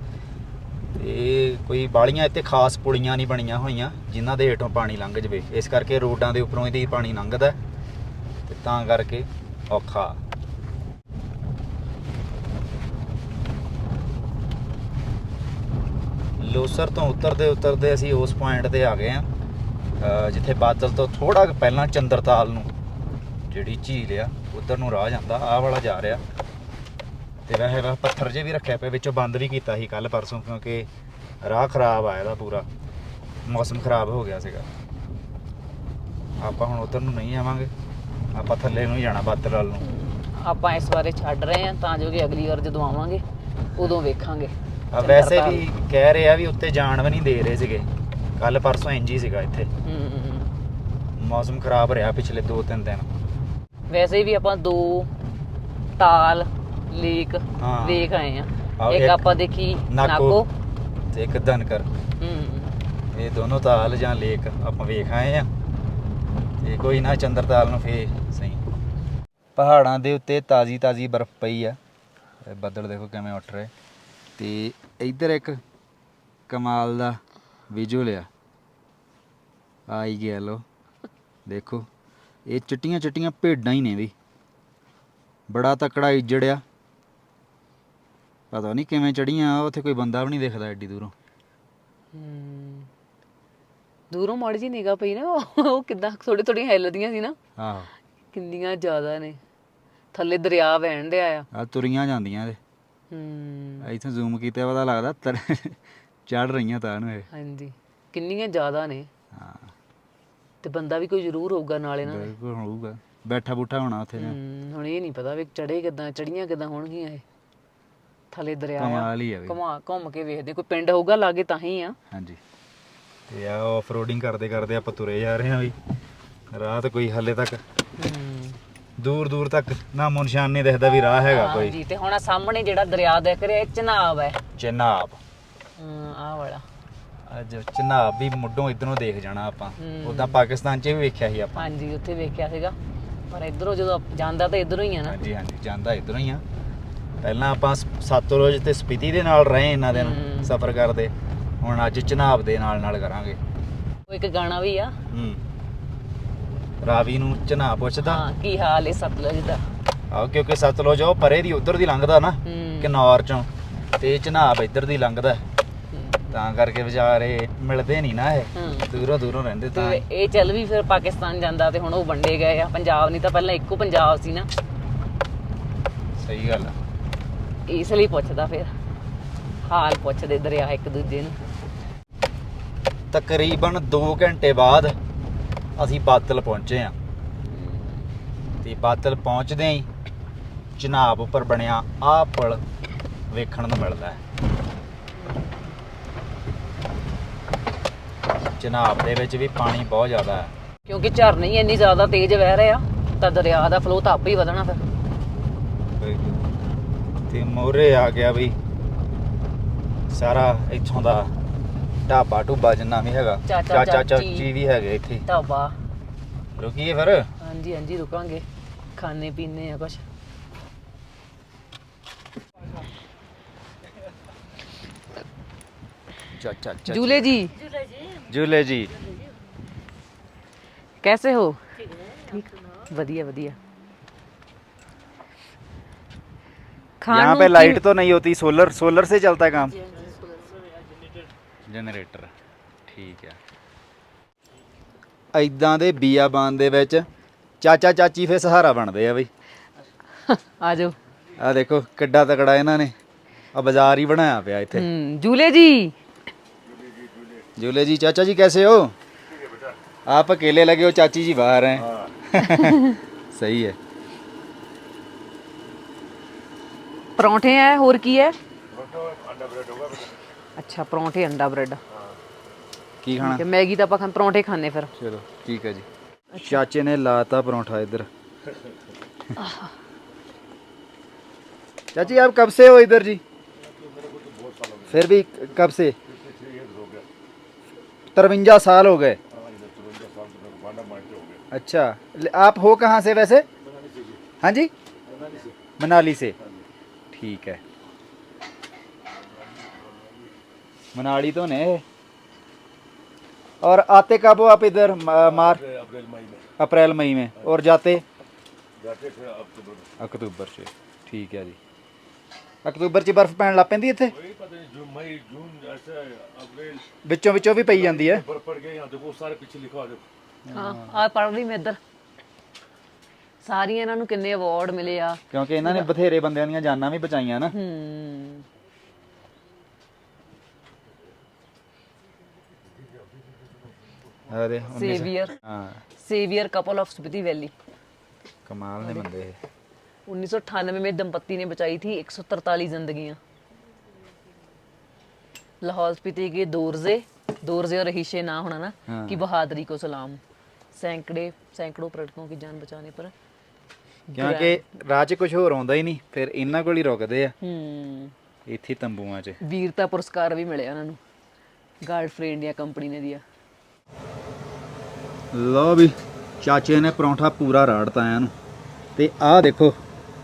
ਤੇ ਕੋਈ ਬਾਲੀਆਂ ਇੱਥੇ ਖਾਸ ਪੁਲੀਆਂ ਨਹੀਂ ਬਣੀਆਂ ਹੋਈਆਂ ਜਿਨ੍ਹਾਂ ਦੇ ਹੇਠੋਂ ਪਾਣੀ ਲੰਘ ਜਵੇ। ਇਸ ਕਰਕੇ ਰੋਡਾਂ ਦੇ ਉੱਪਰੋਂ ਇਹਦੀ ਪਾਣੀ ਲੰਘਦਾ ਹੈ ਤੇ ਤਾਂ ਕਰਕੇ ਔਖਾ। ਲੋਸਰ ਤੋਂ ਉਤਰਦੇ ਉਤਰਦੇ ਅਸੀਂ ਉਸ ਪੁਆਇੰਟ ਤੇ ਆ ਗਏ ਆ ਜਿੱਥੇ ਬਾਦਲ ਤੋਂ ਥੋੜਾ ਪਹਿਲਾਂ ਚੰਦਰਤਾਲ ਨੂੰ ਜਿਹੜੀ ਝੀਲ ਆ ਉਧਰ ਨੂੰ ਰਾਹ ਜਾਂਦਾ ਆਹ ਵਾਲਾ ਜਾ ਰਿਹਾ। ਤੇ ਵੈਸੇ ਵਾ ਪੱਥਰ ਜੇ ਵੀ ਰੱਖਿਆ ਪਿਆ ਵਿੱਚੋਂ ਬੰਦ ਵੀ ਕੀਤਾ ਸੀ ਕੱਲ ਪਰਸੋਂ ਕਿਉਂਕਿ ਰਾਹ ਖਰਾਬ ਆ ਇਹਦਾ ਪੂਰਾ। ਮੌਸਮ ਖਰਾਬ ਹੋ ਗਿਆ ਸੀਗਾ। ਆਪਾਂ ਹੁਣ ਉਧਰ ਨੂੰ ਨਹੀਂ ਆਵਾਂਗੇ ਆਪਾਂ ਥੱਲੇ ਨੂੰ ਹੀ ਜਾਣਾ ਬਾਦਲ ਵੱਲ ਨੂੰ। ਆਪਾਂ ਇਸ ਬਾਰੇ ਛੱਡ ਰਹੇ ਹਾਂ ਤਾਂ ਜੋ ਕਿ ਅਗਲੀ ਵਾਰ ਜਦੋਂ ਆਵਾਂਗੇ ਉਦੋਂ ਵੇਖਾਂਗੇ। ਆ ਵੈਸੇ। ਵੀ ਕਹਿ ਰਹੇ ਆ ਵੀ ਉੱਤੇ ਜਾਣ ਵੀ ਨਹੀਂ ਦੇ ਰਹੇ ਸੀਗੇ। ਕੱਲ ਪਰਸੋਂ ਇੰਜ ਹੀ ਸੀਗਾ ਇੱਥੇ। ਮੌਸਮ ਖਰਾਬ ਰਿਹਾ ਪਿਛਲੇ 2-3 ਦਿਨ। ਵੈਸੇ ਵੀ ਆਪਾਂ ਦੋ ਤਾਲ ਲੇਕ ਹਾਂ। ਵੇਖ ਆਏ ਆ ਇੱਕ ਇੱਕ ਆਪਾਂ ਦੇਖੀ ਨਾਕੋ। ਨਾਕੋ ਤੇ ਇੱਕ ਦਨਕਰ ਹੂੰ। ਇਹ ਦੋਨੋਂ ਤਾਲ ਜਾਂ ਲੇਕ ਆਪਾਂ ਵੇਖ ਆਏ ਆ ਤੇ ਕੋਈ ਨਾ ਚੰਦਰਤਾਲ ਨੂੰ ਫੇ ਸਹੀ। ਪਹਾੜਾਂ ਦੇ ਉੱਤੇ ਤਾਜ਼ੀ ਤਾਜ਼ੀ ਬਰਫ਼ ਪਈ ਆ। ਇਹ ਬੱਦਲ ਦੇਖੋ ਕਿਵੇਂ ਉੱਠ ਰਹੇ। ਤੇ ਇੱਧਰ ਇੱਕ ਕਮਾਲ ਦਾ ਵਿਜੂਅਲ ਆ। ਆਈ ਗਿਆ ਲੋ ਦੇਖੋ ਇਹ ਚਿੱਟੀਆਂ ਚਿੱਟੀਆਂ ਭੇਡਾਂ ਹੀ ਨੇ ਵੀ ਬੜਾ ਤਕੜਾ ਇੱਜੜਿਆ ਪਤਾ ਨਹੀਂ ਕਿਵੇਂ ਚੜੀਆਂ ਉੱਥੇ ਕੋਈ ਬੰਦਾ ਵੀ ਨਹੀਂ ਦਿਖਦਾ ਐਡੀ ਦੂਰੋਂ। ਹੂੰ। ਦੂਰੋਂ ਮਾੜੀ ਜੀ ਨਿਗਾਹ ਪਈ ਨਾ ਉਹ ਉਹ ਕਿਦਾਂ ਥੋੜੀ ਥੋੜੀ ਹਿੱਲਦੀਆਂ ਸੀ ਨਾ। ਆਹੋ। ਕਿੰਨੀਆਂ ਜ਼ਿਆਦਾ ਨੇ। ਥੱਲੇ ਦਰਿਆ ਵਹਿਣ ਡਿਆ ਆ। ਆ ਤੁਰੀਆਂ ਜਾਂਦੀਆਂ ਇਹਦੇ। ਹੂੰ। ਇੱਥੇ ਜ਼ੂਮ ਕੀਤੇ ਪਤਾ ਲੱਗਦਾ ਚੜ ਰਹੀਆਂ ਤਾਂ ਨੂੰ ਇਹ। ਹਾਂਜੀ। ਕਿੰਨੀਆਂ ਜ਼ਿਆਦਾ ਨੇ। ਹਾਂ। ਤੇ ਬੰਦਾ ਵੀ ਕੋਈ ਜ਼ਰੂਰ ਹੋਊਗਾ ਨਾਲ ਇਹਨਾਂ ਦੇ। ਬਿਲਕੁਲ ਹੋਊਗਾ। ਬੈਠਾ ਬੂਠਾ ਹੋਣਾ ਉੱਥੇ ਨਾ ਹੂੰ ਹੁਣ ਇਹ ਨਹੀਂ ਪਤਾ ਵੀ ਚੜੇ ਕਿਦਾਂ ਚੜੀਆਂ ਕਿਦਾਂ ਹੋਣਗੀਆਂ ਇਹ। ਥੱਲੇ ਦਰਿਆ ਆ। ਕਮਾਲ ਹੀ ਆ ਵੀ। ਘੁਮਾ ਘੁੰਮ ਕੇ ਵੇਖਦੇ ਕੋਈ ਪਿੰਡ ਹੋਊਗਾ ਲਾਗੇ ਤਾਂ ਹੀ ਆ। ਹਾਂਜੀ। ਤੇ ਆ ਆਫ ਰੋਡਿੰਗ ਕਰਦੇ ਕਰਦੇ ਆਪਾਂ ਤੁਰੇ ਜਾ ਰਹੇ ਹਾਂ ਵੀ। ਰਾਤ ਕੋਈ ਹੱਲੇ ਤੱਕ। ਹੂੰ। ਦੂਰ ਦੂਰ ਤੱਕ ਨਾਮੋ ਨਿਸ਼ਾਨ ਨਹੀਂ ਦਿਖਦਾ ਵੀ ਰਾਹ ਹੈਗਾ ਕੋਈ। ਹਾਂਜੀ ਤੇ ਹੁਣ ਆਹ ਸਾਹਮਣੇ ਜਿਹੜਾ ਦਰਿਆ ਦਿਖ ਰਿਹਾ ਇਹ ਚਨਾਬ ਹੈ। ਚਨਾਬ। ਅੱਜ ਚਨਾਬ ਵੀ ਮੁੱਢੋਂ ਇਧਰੋਂ ਦੇਖ ਜਾਣਾ ਆਪਾਂ। ਉਦਾਂ ਪਾਕਿਸਤਾਨ 'ਚ ਵੀ ਵੇਖਿਆ ਸੀ ਆਪਾਂ। ਹਾਂਜੀ ਉੱਥੇ ਵੇਖਿਆ ਸੀਗਾ। ਪਰ ਇਧਰੋਂ ਜਦੋਂ ਜਾਂਦਾ ਤਾਂ ਇਧਰੋਂ ਹੀ ਆ ਨਾ। ਹਾਂਜੀ ਹਾਂਜੀ ਜਾਂਦਾ ਇਧਰੋਂ ਹੀ ਆ। ਪਹਿਲਾਂ ਆਪਾਂ ਸ- ਸਤਲੁਜ ਤੇ ਸਪੀਤੀ ਦੇ ਨਾਲ ਰਹੇ ਇਹਨਾਂ ਦਿਨ ਹੂੰ। ਸਫ਼ਰ ਕਰਦੇ। ਹੁਣ ਅੱਜ ਚਨਾਬ ਦੇ ਨਾਲ ਨਾਲ ਕਰਾਂਗੇ। ਉਹ ਇੱਕ ਗਾਣਾ ਵੀ ਆ। ਹੂੰ। ਰਾਵੀ ਨੂੰ ਚਨਾ ਪੁੱਛਦਾ। ਹਾਂ ਕੀ ਹਾਲ ਹੈ ਸਤਲੁਜ ਦਾ? ਆਹ ਕਿਉਂਕਿ ਸਤਲੁਜ ਉਹ ਪਰੇ ਦੀ ਉਧਰ ਦੀ ਲੰਘਦਾ ਨਾ। ਹੂੰ। ਕਿਨੌਰ ਚੋਂ। ਤੇ ਚਨਾਬ ਇੱਧਰ ਦੀ ਲੰਘਦਾ। ਤਾਂ ਕਰਕੇ ਵਿਚਾਰੇ ਮਿਲਦੇ ਨਹੀਂ ਨਾ ਇਹ। ਹੂੰ। ਦੂਰੋਂ ਦੂਰੋਂ ਰਹਿੰਦੇ ਤਾਂ। ਤੇ ਇਹ ਚੱਲ ਵੀ ਫਿਰ ਪਾਕਿਸਤਾਨ ਜਾਂਦਾ ਤੇ ਹੁਣ ਉਹ ਵੰਡੇ ਗਏ ਆ। ਪੰਜਾਬ ਨਹੀਂ ਤਾਂ ਪਹਿਲਾਂ ਇੱਕੋ ਪੰਜਾਬ ਸੀ ਨਾ। ਸਹੀ ਗੱਲ ਆ। ਇਸ ਲਈ ਪੁੱਛਦਾ ਫਿਰ। ਹਾਲ ਪੁੱਛਦੇ ਦਰਿਆ ਇੱਕ ਦੂਜੇ ਨੂੰ। ਤਕਰੀਬਨ 2 ਘੰਟੇ ਬਾਅਦ ਅਸੀਂ ਬਾਦਲ ਪਹੁੰਚੇ ਆ ਤੇ ਬਾਦਲ ਪਹੁੰਚਦੇ ਹੀ ਚਨਾਬ ਉੱਪਰ ਬਣਿਆ ਆਹ ਪੁਲ ਵੇਖਣ ਨੂੰ ਮਿਲਦਾ ਹੈ। ਚਨਾਬ ਦੇ ਵਿੱਚ ਵੀ ਪਾਣੀ ਬਹੁਤ ਜ਼ਿਆਦਾ ਹੈ। ਕਿਉਂਕਿ ਝਰਨੇ ਹੀ ਇੰਨੀ ਜ਼ਿਆਦਾ ਤੇਜ਼ ਵਹਿ ਰਹੇ ਆ ਤਾਂ ਦਰਿਆ ਦਾ ਫਲੋ ਤਾਂ ਆਪੇ ਹੀ ਵਧਣਾ ਫਿਰ। ਤੇ ਮੋਰੇ ਆ ਗਿਆ ਵੀ ਸਾਰਾ ਇੱਥੋਂ ਦਾ ਢਾਬਾ ਢੁੱਬਾ ਜਿੰਨਾ ਵੀ ਹੈਗਾ ਚਾਚਾ ਚਾਚੀ। ਚਾਚੀ ਵੀ ਹੈਗੇ ਇੱਥੇ। ਢਾਬਾ। ਰੁਕੀਏ ਫਿਰ? ਹਾਂਜੀ ਹਾਂਜੀ ਰੁਕਾਂਗੇ। ਖਾਣੇ ਪੀਣੇ ਆ ਕੁਛ। ਚਾਚਾ ਚਾਚਾ। ਜੂਲੇ ਜੀ। झूले जी कैसे हो ठीक बढ़िया बढ़िया यहाँ पे लाइट तो नहीं होती सोलर सोलर से चलता है काम ਜਨਰੇਟਰ ਠੀਕ ਹੈ ਐਦਾਂ ਦੇ ਬੀਆਬਾਨ ਦੇ ਵਿੱਚ ਚਾਚਾ ਚਾਚੀ ਫੇ ਸਹਾਰਾ ਬਣਦੇ ਆ ਬਈ आ जाओ ਆ ਦੇਖੋ ਕਿੱਡਾ ਤਕੜਾ ਇਹਨਾਂ ਨੇ ਆ ਬਾਜ਼ਾਰ ਹੀ ਬਣਾਇਆ ਪਿਆ ਇੱਥੇ हम्म जूले जी झूले जी चाचा जी कैसे हो आप अकेले लगे हो चाची जी बाहर हैं सही है ਪਰੌਂਠੇ ਹੈ ਹੋਰ ਕੀ ਹੈ ਅੱਛਾ ਪਰੌਂਠੇ ਅੰਡਾ ਬ੍ਰੈਡ की ਠੀਕ खाना ਹੈ ਮੈਗੀ ਤਾਂ ਆਪਾਂ ਖਾਂ ਪਰੌਂਠੇ ਖਾਣੇ ਫਿਰ चलो ठीक है जी चाचे ने लाता परोठा इधर चाची आप कब से हो इधर जी फिर भी कब से तरवंजा साल हो गए। अच्छा आप हो कहाँ से वैसे? हाँ जी? मनाली से। ठीक है। मनाली तो ने और आते कब हो आप इधर मार? अप्रैल मई में। और जाते? अक्टूबर से। ठीक है जी। ਅਕਤੂਬਰ 'ਚ ਬਰਫ਼ ਪੈਣ ਲੱਗ ਪੈਂਦੀ ਇੱਥੇ वही पता नहीं जून मई जून ऐसे अप्रैल ਵਿੱਚੋਂ ਵਿੱਚੋਂ ਵੀ ਪਈ ਜਾਂਦੀ ਹੈ बर्फ पड़ गई यहाँ देखो सारे पीछे लिखा हुआ देखो ਹਾਂ ਆ ਪੜ ਲਈ ਮੈਂ ਇੱਧਰ ਸਾਰੀਆਂ ਇਹਨਾਂ ਨੂੰ ਕਿੰਨੇ ਅਵਾਰਡ ਮਿਲੇ ਆ ਕਿਉਂਕਿ ਇਹਨਾਂ ਨੇ ਬਥੇਰੇ ਬੰਦਿਆਂ ਦੀਆਂ ਜਾਨਾਂ ਵੀ ਬਚਾਈਆਂ ਨਾ ਹੂੰ ਅਰੇ ਸੇਵੀਅਰ ਹਾਂ saviour couple of Spiti valley ਕਮਾਲ ਨੇ ਬੰਦੇ ਇਹ 1998 में दंपति ने बचाई थी 143 जिंदगियां लाहौल स्पीति के दोरजे दोरजे और रहीशे ना होना ना हाँ। की बहादुरी को सलाम सैकड़े सैकड़ों पर्यटकों की जान बचाने पर ਕਿਉਂਕਿ ਰਾਹ 'ਚ ਕੁਝ ਹੋਰ ਆਉਂਦਾ ਹੀ ਨਹੀਂ ਫਿਰ ਇਹਨਾਂ ਕੋਲ ਹੀ ਰੁਕਦੇ ਆ ਹੂੰ ਇੱਥੇ ਹੀ ਤੰਬੂਆਂ 'ਚ ਵੀਰਤਾ ਪੁਰਸਕਾਰ ਵੀ ਮਿਲਿਆ ਉਹਨਾਂ ਨੂੰ ਗਾਰਡ ਫ੍ਰੀ ਇੰਡੀਆ ਕੰਪਨੀ ਨੇ ਦਿਆ ਲਓ ਵੀ ਚਾਚੇ ਨੇ ਪਰੌਂਠਾ ਪੂਰਾ ਰਾੜਤਾ ਇਹਨੂੰ ਤੇ ਆਹ ਦੇਖੋ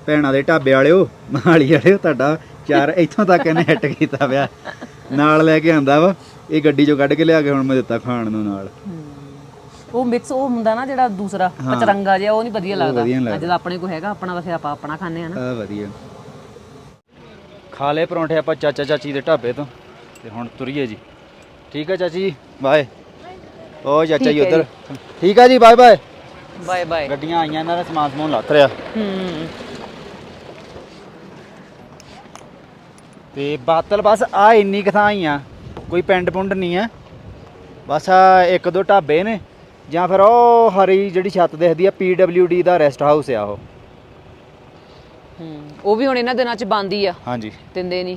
ਭੈਣਾਂ ਦੇ ਢਾਬੇ ਵਾਲਿਓ ਮਹਾਲੀ ਵਾਲਿਓ ਤੁਹਾਡਾ ਚਾਰ ਇੱਥੋਂ ਤੱਕ ਇਹਨੇ ਹਿੱਟ ਕੀਤਾ ਪਿਆ। ਨਾਲ ਲੈ ਕੇ ਆਂਦਾ ਵਾ ਇਹ ਗੱਡੀ 'ਚੋਂ ਕੱਢ ਕੇ ਲਿਆ ਕੇ ਹੁਣ ਮੈਂ ਦਿੱਤਾ ਖਾਣ ਨੂੰ ਨਾਲ। ਉਹ ਮਿਕਸ ਉਹ ਹੁੰਦਾ ਨਾ ਜਿਹੜਾ ਦੂਸਰਾ। ਪਚਰੰਗਾ ਜਿਹਾ ਉਹ ਨਹੀਂ ਵਧੀਆ ਲੱਗਦਾ। ਵਧੀਆ ਨੀ ਲੱਗਦਾ। ਅੱਜ ਦਾ ਆਪਣੇ ਕੋ ਹੈਗਾ ਆਪਣਾ ਫਿਰ ਆਪਾਂ ਆਪਣਾ ਖਾਂਦੇ ਆ ਨਾ। ਆ ਵਧੀਆ। ਖਾ ਲਏ ਪਰੌਂਠੇ ਆਪਾਂ ਚਾਚਾ ਚਾਚੀ ਦੇ ਢਾਬੇ ਤੋਂ ਤੇ ਹੁਣ ਤੁਰੀਏ ਜੀ। ਠੀਕ ਹੈ ਚਾਚੀ ਜੀ? ਬਾਏ। ਓ ਚਾਚਾ ਜੀ ਉਧਰ ਠੀਕ ਹੈ ਜੀ। ਬਾਏ ਬਾਏ ਬਾਏ ਬਾਏ ਗੱਡੀਆਂ ਆਈਆਂ ਇਹਨਾਂ ਦਾ ਸਮਾਨ ਸਮੂਨ ਲੱਥ ਰਿਹਾ। ਹੂੰ। ਤੇ ਬਾਤਲ ਬਸ ਆ ਇੰਨੀ ਕਥਾਂ ਹੀ ਆ ਕੋਈ ਪਿੰਡ ਪੁੰਡ ਨਹੀਂ ਆ। ਬਸ ਆ ਇੱਕ ਦੋ ਢਾਬੇ ਨੇ ਜਾਂ ਫਿਰ ਉਹ ਹਰੀ ਜਿਹੜੀ ਛੱਤ ਦਿਖਦੀ ਆ ਡੀ ਦਾ ਰੈਸਟ ਹਾਊਸ ਆ ਉਹ। ਹੂੰ ਉਹ ਵੀ ਹੁਣ ਇਹਨਾਂ ਦਿਨਾਂ ਚ ਬੰਦ ਹੀ ਆ। ਹਾਂਜੀ। ਦਿੰਦੇ ਨਹੀਂ।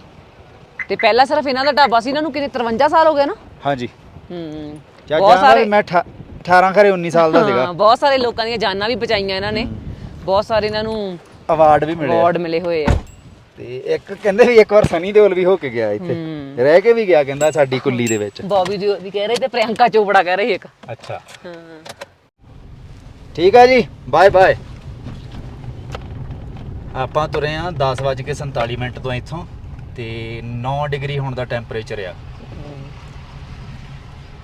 ਤੇ ਪਹਿਲਾਂ ਸਿਰਫ ਇਹਨਾਂ ਦਾ ਢਾਬਾ ਸੀ ਇਹਨਾਂ ਨੂੰ ਕਿੰਨੇ 53 ਸਾਲ ਹੋ ਗਏ ਨਾ? ਹਾਂਜੀ। ਹੂੰ ਬਹੁਤ ਸਾਰੇ ਮੈਂ ਅਠਾ- 18 ਖਰੇ 19 ਸਾਲ ਦਾ ਸੀਗਾ। ਹਾਂ, ਬਹੁਤ ਸਾਰੇ ਲੋਕਾਂ ਦੀਆਂ ਜਾਨਾਂ ਵੀ ਬਚਾਈਆਂ ਇਹਨਾਂ ਨੇ। ਬਹੁਤ ਸਾਰੇ ਇਹਨਾਂ ਨੂੰ ਅਵਾਰਡ ਵੀ ਮਿਲੇ। ਅਵਾਰਡ ਮਿਲੇ ਹੋਏ ਆ। ਤੇ ਇੱਕ ਕਹਿੰਦੇ ਵੀ ਇੱਕ ਵਾਰ ਸਨੀ ਦਿਓਲ ਵੀ ਹੋ ਕੇ ਗਿਆ ਇੱਥੇ। ਹੂੰ। ਰਹਿ ਕੇ ਵੀ ਗਿਆ ਕਹਿੰਦਾ ਸਾਡੀ ਕੁੱਲੀ ਦੇ ਵਿੱਚ। ਬੌਬੀ ਦਿਓਲ ਵੀ ਕਹਿ ਰਹੇ ਤੇ ਪ੍ਰਿਯੰਕਾ ਚੋਪੜਾ ਕਹਿ ਰਹੀ ਇੱਕ। ਅੱਛਾ। ਹਾਂ। ਠੀਕ ਹੈ ਜੀ ਬਾਏ ਬਾਏ। ਆਪਾਂ ਤੁਰੇ ਆ 10:47 ਮਿੰਟ ਤੋਂ ਇੱਥੋਂ ਤੇ 9 ਡਿਗਰੀ ਹੁਣ ਦਾ ਟੈਂਪਰੇਚਰ ਆ।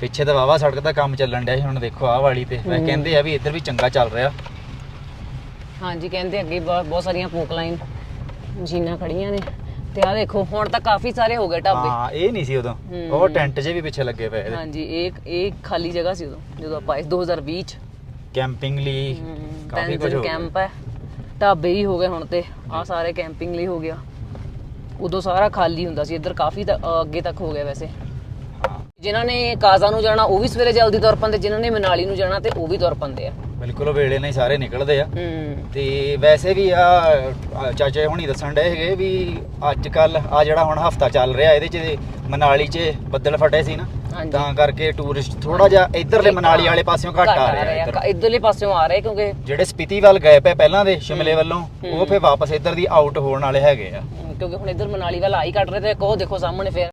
ਪਿੱਛੇ ਤਾਂ ਵਾਵਾ ਸੜਕ ਦਾ ਕੰਮ ਚੱਲਣ ਡਿਆ ਸੀ ਹੁਣ ਦੇਖੋ ਆਹ ਵਾਲੀ ਤੇ। ਵੈਸੇ ਕਹਿੰਦੇ ਆ ਵੀ ਇੱਧਰ ਵੀ ਚੰਗਾ ਚੱਲ ਰਿਹਾ। ਹਾਂਜੀ ਕਹਿੰਦੇ ਅੱਗੇ ਬਹੁਤ ਬਹੁਤ ਸਾਰੀਆਂ ਪੋਕ ਲਾਈਨ ਮਸ਼ੀਨਾਂ ਖੜੀਆਂ ਨੇ। ਤੇ ਆ ਦੇਖੋ ਹੁਣ ਤਾਂ ਕਾਫੀ ਸਾਰੇ ਹੋ ਗਏ ਢਾਬੇ। ਹਾਂ ਇਹ ਨਹੀਂ ਸੀ ਉਦੋਂ। ਉਹ ਟੈਂਟ 'ਚ ਵੀ ਪਿੱਛੇ ਲੱਗੇ ਪਏ ਇਹਦੇ। ਹਾਂਜੀ ਇਹ ਇਹ ਖਾਲੀ ਜਗ੍ਹਾ ਸੀ ਉਦੋਂ ਜਦੋਂ ਆਪਾਂ ਇਸ 2020 ਚ। ਕੈਂਪਿੰਗ ਲਈ ਕਾਫੀ ਕੁਝ ਹੋ ਕੈਂਪ ਹੈ। ਢਾਬੇ ਹੀ ਹੋ ਗਏ ਹੁਣ ਤੇ ਆ ਸਾਰੇ ਕੈਂਪਿੰਗ ਲਈ ਹੋ ਗਿਆ। ਉਦੋਂ ਸਾਰਾ ਖਾਲੀ ਹੁੰਦਾ ਸੀ ਇੱਧਰ ਕਾਫੀ ਅੱਗੇ ਤੱਕ ਹੋ ਗਿਆ ਵੈਸੇ। ਜਿਨ੍ਹਾਂ ਨੇ ਕਾਜ਼ਾ ਨੂੰ ਜਾਣਾ ਉਹ ਵੀ ਸਵੇਰੇ ਜਲਦੀ ਤੁਰ ਪੰਦੇ ਜਿਨ੍ਹਾਂ ਨੇ ਮਨਾਲੀ ਨੂੰ ਜਾਣਾ ਤੇ ਉਹ ਵੀ ਤੁਰ ਪੰਦੇ ਆ। ਬਿਲਕੁਲ ਉਹ ਵੇਲੇ ਨਾਲ ਹੀ ਸਾਰੇ ਨਿਕਲਦੇ ਆ। ਹੂੰ। ਤੇ ਵੈਸੇ ਵੀ ਆ ਆ ਚਾਚਾ ਹੁਣੀ ਦੱਸਣ ਡਏ ਹੈਗੇ ਵੀ ਅੱਜ ਕੱਲ ਆ ਜਿਹੜਾ ਹੁਣ ਹਫਤਾ ਚੱਲ ਰਿਹਾ ਇਹਦੇ ਚ ਮਨਾਲੀ 'ਚ ਬੱਦਲ ਫਟੇ ਸੀ ਨਾ। ਹਾਂਜੀ। ਤਾਂ ਕਰਕੇ ਟੂਰਿਸਟ ਥੋੜਾ ਜਿਹਾ ਇਧਰਲੇ ਮਨਾਲੀ ਵਾਲੇ ਪਾਸਿਓਂ ਘੱਟ ਆ ਰਿਹਾ ਇੱਧਰ। ਇੱਧਰਲੇ ਪਾਸਿਓਂ ਆ ਰਹੇ ਕਿਉਂਕਿ ਜਿਹੜੇ ਸਪੀਤੀ ਵੱਲ ਗਏ ਪਏ ਪਹਿਲਾਂ ਦੇ ਸ਼ਿਮਲੇ ਵੱਲੋਂ ਉਹ ਫੇਰ ਵਾਪਸ ਇੱਧਰ ਦੀ ਆਊਟ ਹੋਣ ਵਾਲੇ ਹੈਗੇ ਆ। ਕਿਉਂਕਿ ਹੁਣ ਇੱਧਰ ਮਨਾਲੀ ਵੱਲ ਆਈ ਕੱਟ ਰਹੇ ਤੇ ਇੱਕ ਉਹ ਦੇਖੋ ਸਾਹਮਣੇ ਫੇਰ।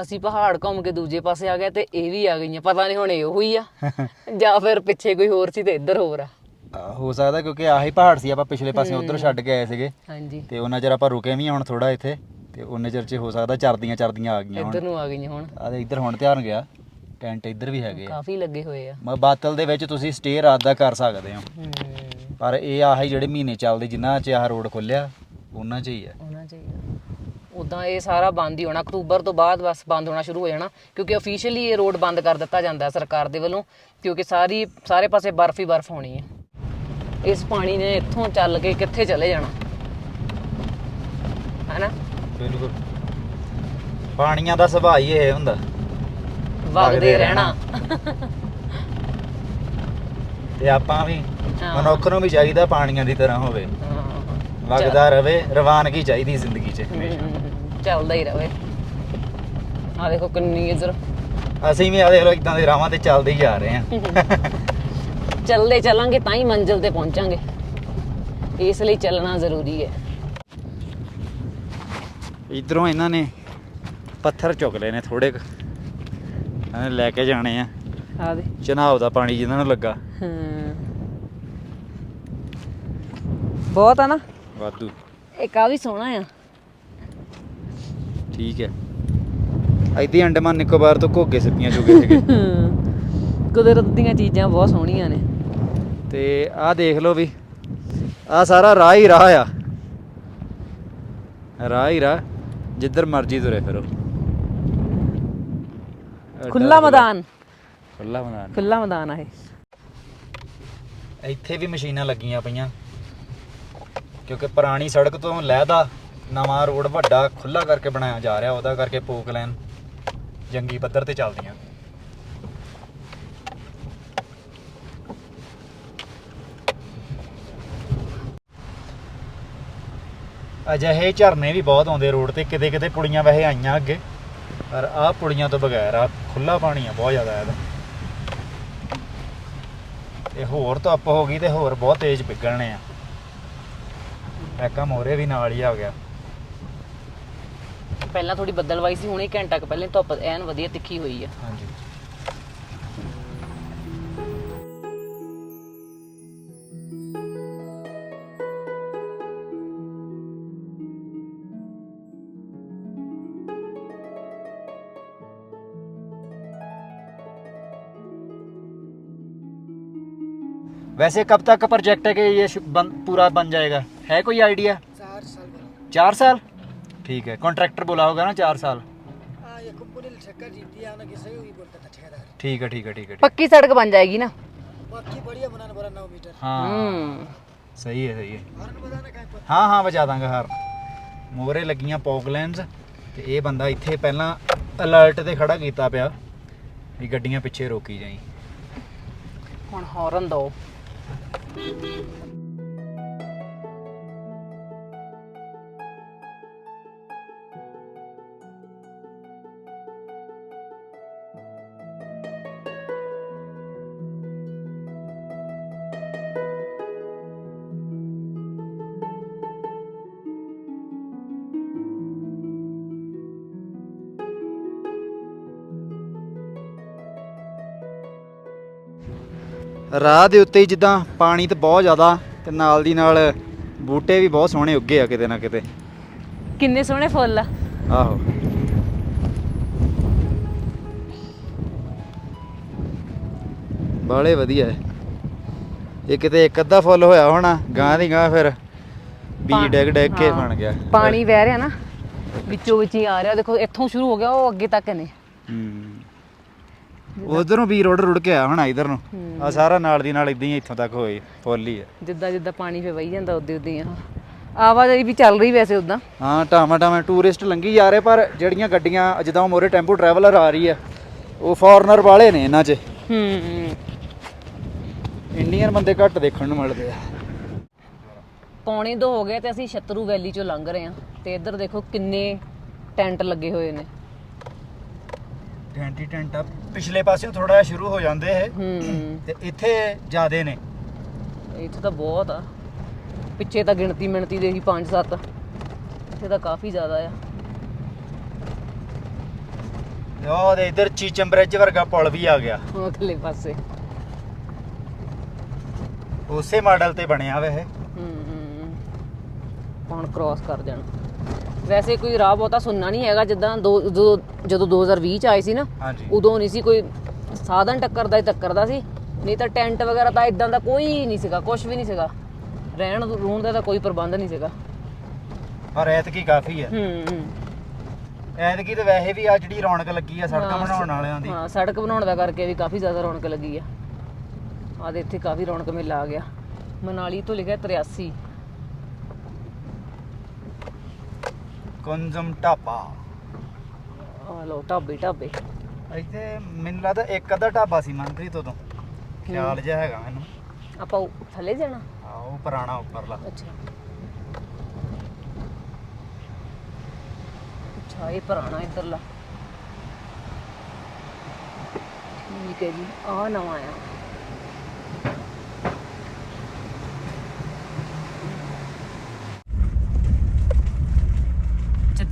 ਅਸੀਂ ਪਹਾੜ ਘੁੰਮ ਕੇ ਦੂਜੇ ਪਾਸੇ ਆ ਗਏ ਤੇ ਇਹ ਵੀ ਆ ਗਈਆਂ। ਪਤਾ ਨਹੀਂ ਹੁਣ ਇਹ ਉਹੀ ਆ। ਜਾਂ ਫਿਰ ਪਿੱਛੇ ਕੋਈ ਹੋਰ ਸੀ ਤੇ ਇੱਧਰ ਹੋਰ ਆ। ਹੋ ਸਕਦਾ ਕਿਉਂਕਿ ਆਹੀ ਪਹਾੜ ਸੀ ਆਪਾਂ ਪਿਛਲੇ ਪਾਸੇ ਉਧਰ ਛੱਡ ਕੇ ਆਏ ਸੀਗੇ। ਹਾਂਜੀ। ਤੇ ਉਹਨਾਂ ਚਿਰ ਆਪਾਂ ਰੁਕੇ ਵੀ ਹੁਣ ਥੋੜਾ ਇੱਥੇ। ਤੇ ਉਹਨਾਂ ਚਿਰ ਚ ਹੋ ਸਕਦਾ ਚਰਦੀਆਂ ਚਰਦੀਆਂ ਆ ਗਈਆਂ ਹੁਣ। ਇੱਧਰ ਨੂੰ ਆ ਗਈਆਂ ਹੁਣ। ਆ ਇੱਧਰ ਹੁਣ ਧਿਆਨ ਗਿਆ। ਟੈਂਟ ਇੱਧਰ ਵੀ ਹੈਗੇ ਕਾਫੀ ਲੱਗੇ ਹੋਏ ਆ। ਮ ਬਾਤਲ ਦੇ ਵਿੱਚ ਤੁਸੀਂ ਸਟੇ ਰਾਤ ਦਾ ਕਰ ਸਕਦੇ ਹੋ। ਪਰ ਇਹ ਆਹੀ ਜਿਹੜੇ ਮਹੀਨੇ ਚੱਲਦੇ ਜਿਨ੍ਹਾਂ 'ਚ ਆਹ ਰੋਡ ਖੁੱਲਿਆ ਉਹਨਾਂ 'ਚ ਹੀ ਆ। ਹੋਣਾ ਚਾਹੀਦਾ ਉਦਾਂ ਇਹ ਸਾਰਾ ਬੰਦ ਹੀ ਹੋਣਾ। ਅਕਤੂਬਰ ਤੋਂ ਬਾਅਦ ਬਸ ਬੰਦ ਹੋਣਾ ਸ਼ੁਰੂ ਹੋ ਜਾਣਾ ਕਿਉਂਕਿ ਅਫੀਸ਼ੀਅਲੀ ਇਹ ਰੋਡ ਬੰਦ ਕਰ ਦਿੱਤਾ ਜਾਂਦਾ ਹੈ ਸਰਕਾਰ ਦੇ ਵੱਲੋਂ ਕਿਉਂਕਿ ਸਾਰੀ ਸਾਰੇ ਪਾਸੇ ਬਰਫ਼ ਹੀ ਬਰਫ਼ ਹੋਣੀ ਹੈ। ਇਸ ਪਾਣੀ ਨੇ ਇੱਥੋਂ ਚੱਲ ਕੇ ਕਿੱਥੇ ਚਲੇ ਜਾਣਾ? ਹੈਨਾ? ਬਿਲਕੁਲ। ਪਾਣੀਆਂ ਦਾ ਸੁਭਾਅ ਹੀ ਇਹ ਹੁੰਦਾ। ਵਗਦੇ ਰਹਿਣਾ। ਤੇ ਆਪਾਂ ਵੀ। ਮਨੁੱਖ ਨੂੰ ਵੀ ਚਾਹੀਦਾ ਪਾਣੀਆਂ ਦੀ ਤਰ੍ਹਾਂ ਹੋਵੇ। ਵਗਦਾ ਰਵੇ ਰਵਾਨਗੀ ਚਾਹੀਦੀ ਜ਼ਿੰਦਗੀ 'ਚ। ਹਮੇਸ਼ਾ ਹਮ, ਚੱਲਦਾ ਹੀ ਰਵੇ ਆ ਦੇਖੋ ਕਿੰਨੀ ਇਧਰ। ਅਸੀਂ ਵੀ ਆ ਦੇਖ ਲਓ ਇਦਾਂ ਦੇ ਰਾਵਾਂ ਤੇ ਚੱਲਦੇ ਹੀ ਜਾ ਰਹੇ ਆ ਚੱਲਦੇ ਚੱਲਾਂਗੇ ਤਾਂ ਹੀ ਮੰਜ਼ਿਲ ਤੇ ਪਹੁੰਚਾਂਗੇ। ਇਸ ਲਈ ਚੱਲਣਾ ਜ਼ਰੂਰੀ ਹੈ। ਇਧਰੋਂ ਇਹਨਾਂ ਨੇ ਪੱਥਰ ਚੁੱਕ ਲਏ ਨੇ ਥੋੜੇ ਕੁ। ਲੈ ਕੇ ਜਾਣੇ ਆ। ਆ ਦੇ। ਚਨਾਬ ਦਾ ਪਾਣੀ ਜਿਨ੍ਹਾਂ ਨੂੰ ਲੱਗਾ। ਹਮ ਬਹੁਤ ਆ ਨਾ। ਵਾਧੂ। ਆ ਵੀ ਸੋਹਣਾ ਆ। ਠੀਕ ਹੈ। ਐਦੀ ਅੰਡਮਾਨ ਨਿਕੋਬਾਰ ਤੋਂ ਘੋਗੇ ਸਿੱਪੀਆਂ ਚੁਗੇ ਸੀਗੇ। ਕੁਦਰਤ ਦੀਆਂ ਚੀਜ਼ਾਂ ਬਹੁਤ ਸੋਹਣੀਆਂ ਨੇ। ਤੇ ਆਹ ਦੇਖ ਲਓ ਵੀ ਆਹ ਸਾਰਾ ਰਾਹ ਹੀ ਰਾਹ ਆ। ਰਾਹ ਹੀ ਰਾਹ ਜਿੱਧਰ ਮਰਜ਼ੀ ਤੁਰੇ ਫਿਰੋ। ਖੁੱਲਾ ਮੈਦਾਨ। ਖੁੱਲਾ ਮੈਦਾਨ। ਖੁੱਲਾ ਮੈਦਾਨ ਆ ਇਹ। ਇੱਥੇ ਵੀ ਮਸ਼ੀਨਾਂ ਲੱਗੀਆਂ ਪਈਆਂ। ਕਿਉਂਕਿ ਪੁਰਾਣੀ ਸੜਕ ਤੋਂ ਲਹਿਦਾ ਨਵਾਂ ਰੋਡ ਵੱਡਾ ਖੁੱਲਾ ਕਰਕੇ ਬਣਾਇਆ ਜਾ ਰਿਹਾ, ਉਹਦਾ ਕਰਕੇ ਪੋਕ ਲਾਈਨ ਜੰਗੀ ਪੱਧਰ ਤੇ ਚੱਲਦੀਆਂ। ਅਜਿਹੇ ਝਰਨੇ ਵੀ ਬਹੁਤ ਆਉਂਦੇ ਰੋਡ ਤੇ ਕਿਤੇ ਕਿਤੇ ਪੁੜੀਆਂ ਵੈਸੇ ਆਈਆਂ ਅੱਗੇ, ਪਰ ਆਹ ਪੁੜੀਆਂ ਤੋਂ ਬਗੈਰ ਆ ਖੁੱਲਾ ਪਾਣੀ ਆ, ਬਹੁਤ ਜ਼ਿਆਦਾ ਇਹਦਾ। ਤੇ ਹੋਰ ਧੁੱਪ ਹੋ ਗਈ ਤੇ ਹੋਰ ਬਹੁਤ ਤੇਜ਼ ਪਿਘਲਣੇ ਆ। ਐਕਾ ਮੋਰੇ ਵੀ ਨਾਲ ਹੀ ਆ ਗਿਆ। ਪਹਿਲਾਂ ਥੋੜੀ ਬੱਦਲਵਾਈ ਸੀ ਹੁਣੇ ਘੰਟਾ ਕੁ ਪਹਿਲੇ ਧੁੱਪ ਐਨ ਵਧੀਆ ਤਿੱਖੀ ਹੋਈ ਆ ਹਾਂਜੀ वैसे कब तक का प्रोजेक्ट है कि ये शु- बन, पूरा बन जाएगा है कोई आइडिया चार साल बना चार साल ठीक है कॉन्ट्रैक्टर बोला होगा ना चार साल हाँ ये कुपुरी ठेका जीती है ना कि सही हुई बोलता था ठेकेदार ठीक है ठीक है ठीक है ठीक ਪੱਕੀ ਸੜਕ ਬਣ ਜਾਏਗੀ ਨਾ बाकी बढ़िया बनाना पड़ा नौ मीटर हाँ ਹੂੰ सही है सही है हॉर्न बजाना कहीं पर ਹਾਂ ਹਾਂ ਵਜਾ ਦਾਂਗਾ ਹਾਰ ਮੋਹਰੇ ਲੱਗੀਆਂ ਪੌਕ ਲੈਂਸ ਤੇ ਇਹ ਬੰਦਾ ਇੱਥੇ ਪਹਿਲਾਂ ਅਲਰਟ ਤੇ ਖੜਾ ਕੀਤਾ ਪਿਆ ਵੀ ਗੱਡੀਆਂ ਪਿੱਛੇ ਰੋਕੀ ਜਾਈ ਹੁਣ ਹੌਰਨ ਦੋ ਰਾਹ ਦੇ ਉੱਤੇ ਹੀ ਜਿੱਦਾਂ ਪਾਣੀ ਤੇ ਬਹੁਤ ਜ਼ਿਆਦਾ ਤੇ ਨਾਲ ਦੀ ਨਾਲ ਬੂਟੇ ਵੀ ਬਹੁਤ ਸੋਹਣੇ ਉੱਗੇ ਆ ਕਿਤੇ ਨਾ ਕਿਤੇ। ਕਿੰਨੇ ਸੋਹਣੇ ਫੁੱਲ ਆ। ਆਹੋ। ਬਾਲੇ ਵਧੀਆ ਹੈ। ਇਹ ਕਿਤੇ ਇੱਕ ਅੱਧਾ ਫੁੱਲ ਹੋਇਆ ਹੋਣਾ ਗਾਂ ਦੀ ਗਾਂ ਫਿਰ ਬੀ ਡੈਗ ਡੈਗ ਕੇ ਬਣ ਗਿਆ। ਪਾਣੀ ਵਹਿ ਰਿਹਾ ਨਾ ਵਿੱਚੋਂ ਵਿੱਚ ਹੀ ਆ ਰਿਹਾ। ਦੇਖੋ ਇੱਥੋਂ ਸ਼ੁਰੂ ਹੋ ਗਿਆ ਉਹ ਅੱਗੇ ਤੱਕ ਨੇ ਹੂੰ। ਉਧਰੋਂ ਬੀ ਰੋੜ ਰੁੜ ਕੇ ਆਇਆ ਹੋਣਾ ਇਧਰ ਨੂੰ। ਆ ਸਾਰਾ ਨਾਲ ਦੀ ਨਾਲ ਇਦਾਂ ਹੀ ਇੱਥੋਂ ਤੱਕ ਹੋਏ ਫੁੱਲ ਹੀ ਹੈ ਜਿੱਦਾਂ ਜਿੱਦਾਂ ਪਾਣੀ ਫੇ ਵਹੀ ਜਾਂਦਾ ਉਦੇ ਉਦੇ ਆ। ਆਵਾਜਾਈ ਵੀ ਚੱਲ ਰਹੀ ਵੈਸੇ ਉਦਾਂ ਹਾਂ ਟਾਮਾ ਟਾਮਾ ਟੂਰਿਸਟ ਲੰਗੀ ਜਾ ਰਹੇ ਪਰ ਜਿਹੜੀਆਂ ਗੱਡੀਆਂ ਜਿੱਦਾਂ ਮੋਰੇ ਟੈਂਪੂ ਟਰੈਵਲਰ ਆ ਰਹੀ ਹੈ ਉਹ ਫੋਰਨਰ ਵਾਲੇ ਨੇ ਇਹਨਾਂ 'ਚ। ਹੂੰ। ਇੰਡੀਅਨ ਬੰਦੇ ਘੱਟ ਦੇਖਣ ਨੂੰ ਮਿਲਦੇ ਆ। ਪੌਣੇ ਦੋ ਹੋ ਗਏ ਤੇ ਅਸੀਂ ਛਤਰੂ ਵੈਲੀ ਚੋਂ ਲੰਘ ਰਹੇ ਹਾਂ ਤੇ ਇੱਧਰ ਦੇਖੋ ਕਿੰਨੇ ਟੈਂਟ ਲੱਗੇ ਹੋਏ ਨੇ। ਟੈਂਟੀ ਟੈਂਟਾ ਪਿਛਲੇ ਪਾਸਿਓਂ ਥੋੜਾ ਜਿਹਾ ਸ਼ੁਰੂ ਹੋ ਜਾਂਦੇ ਇਹ। ਹੂੰ। ਤੇ ਇੱਥੇ ਜ਼ਿਆਦੇ ਨੇ। ਇੱਥੇ ਤਾਂ ਬਹੁਤ ਆ। ਪਿੱਛੇ ਤਾਂ ਗਿਣਤੀ ਮਿਣਤੀ ਦੇ ਹੀ 5-7 ਇੱਥੇ ਤਾਂ ਕਾਫੀ ਜ਼ਿਆਦਾ ਆ। ਉਹ ਦੇ ਇੱਧਰ ਚੀਚਮ ਬ੍ਰਿਜ ਵਰਗਾ ਪੁਲ ਵੀ ਆ ਗਿਆ। ਅਗਲੇ ਪਾਸੇ। ਉਸੇ ਮਾਡਲ ਤੇ ਬਣਿਆ ਵਾ ਇਹ। ਹੂੰ ਹੁਣ ਕ੍ਰਾਸ ਕਰ ਜਾਣਾ ਵੈਸੇ ਕੋਈ ਰਾਹ ਬਹੁਤਾ ਸੁਣਨਾ ਨਹੀਂ ਹੈਗਾ ਜਿੱਦਾਂ ਦੋ ਜਦੋਂ ਜਦੋਂ 2020 ਚ ਆਏ ਸੀ ਨਾ ਹਾਂਜੀ। ਉਦੋਂ ਨਹੀਂ ਸੀ ਕੋਈ ਸਾਧਨ ਟੱਕਰਦਾ ਹੀ ਟੱਕਰਦਾ ਸੀ। ਨਹੀਂ ਤਾਂ ਟੈਂਟ ਵਗੈਰਾ ਤਾਂ ਇਦਾਂ ਦਾ ਕੋਈ ਨਹੀਂ ਸੀਗਾ ਕੁਝ ਵੀ ਨਹੀਂ ਸੀਗਾ। ਰਹਿਣ ਰੂਣ ਦਾ ਤਾਂ ਕੋਈ ਪ੍ਰਬੰਧ ਨਹੀਂ ਸੀਗਾ। ਪਰ ਐਤਕੀ ਕਾਫੀ ਹੈ ਹੂੰ ਹੂੰ। ਐਤਕੀ ਤੇ ਵੈਸੇ ਵੀ ਆ ਜਿਹੜੀ ਰੌਣਕ ਲੱਗੀ ਆ ਸੜਕਾਂ ਹਾਂ, ਬਣਾਉਣ ਵਾਲਿਆਂ ਦੀ। ਹਾਂ ਸੜਕ ਬਣਾਉਣ ਦਾ ਕਰਕੇ ਵੀ ਕਾਫੀ ਜ਼ਿਆਦਾ ਰੌਣਕ ਲੱਗੀ ਆ। ਆ ਦੇ ਇੱਥੇ ਕਾਫੀ ਰੌਣਕ ਮੇਲਾ ਆ ਗਿਆ। ਮਨਾਲੀ ਤੋਂ ਲਿਖਿਆ 83 ਕੁੰਜਮ ਢਾਬਾ। ਆ ਲੋ ਢਾਬੇ ਢਾਬੇ। ਇੱਥੇ ਮੈਨੂੰ ਲੱਗਦਾ ਇੱਕ ਅੱਧਾ ਢਾਬਾ ਸੀ ਮਨਪ੍ਰੀਤ ਉਦੋਂ। ਖਿਆਲ ਜਿਹਾ ਹੈਗਾ ਮੈਨੂੰ। ਆਪਾਂ ਉਹ ਥੱਲੇ ਜਾਣਾ? ਆ ਉਹ ਪੁਰਾਣਾ ਉੱਪਰਲਾ। ਅੱਛਾ। ਅੱਛਾ ਇਹ ਪੁਰਾਣਾ ਇੱਧਰਲਾ। ਠੀਕ ਹੈ ਜੀ ਆ ਨਵਾਂ ਆ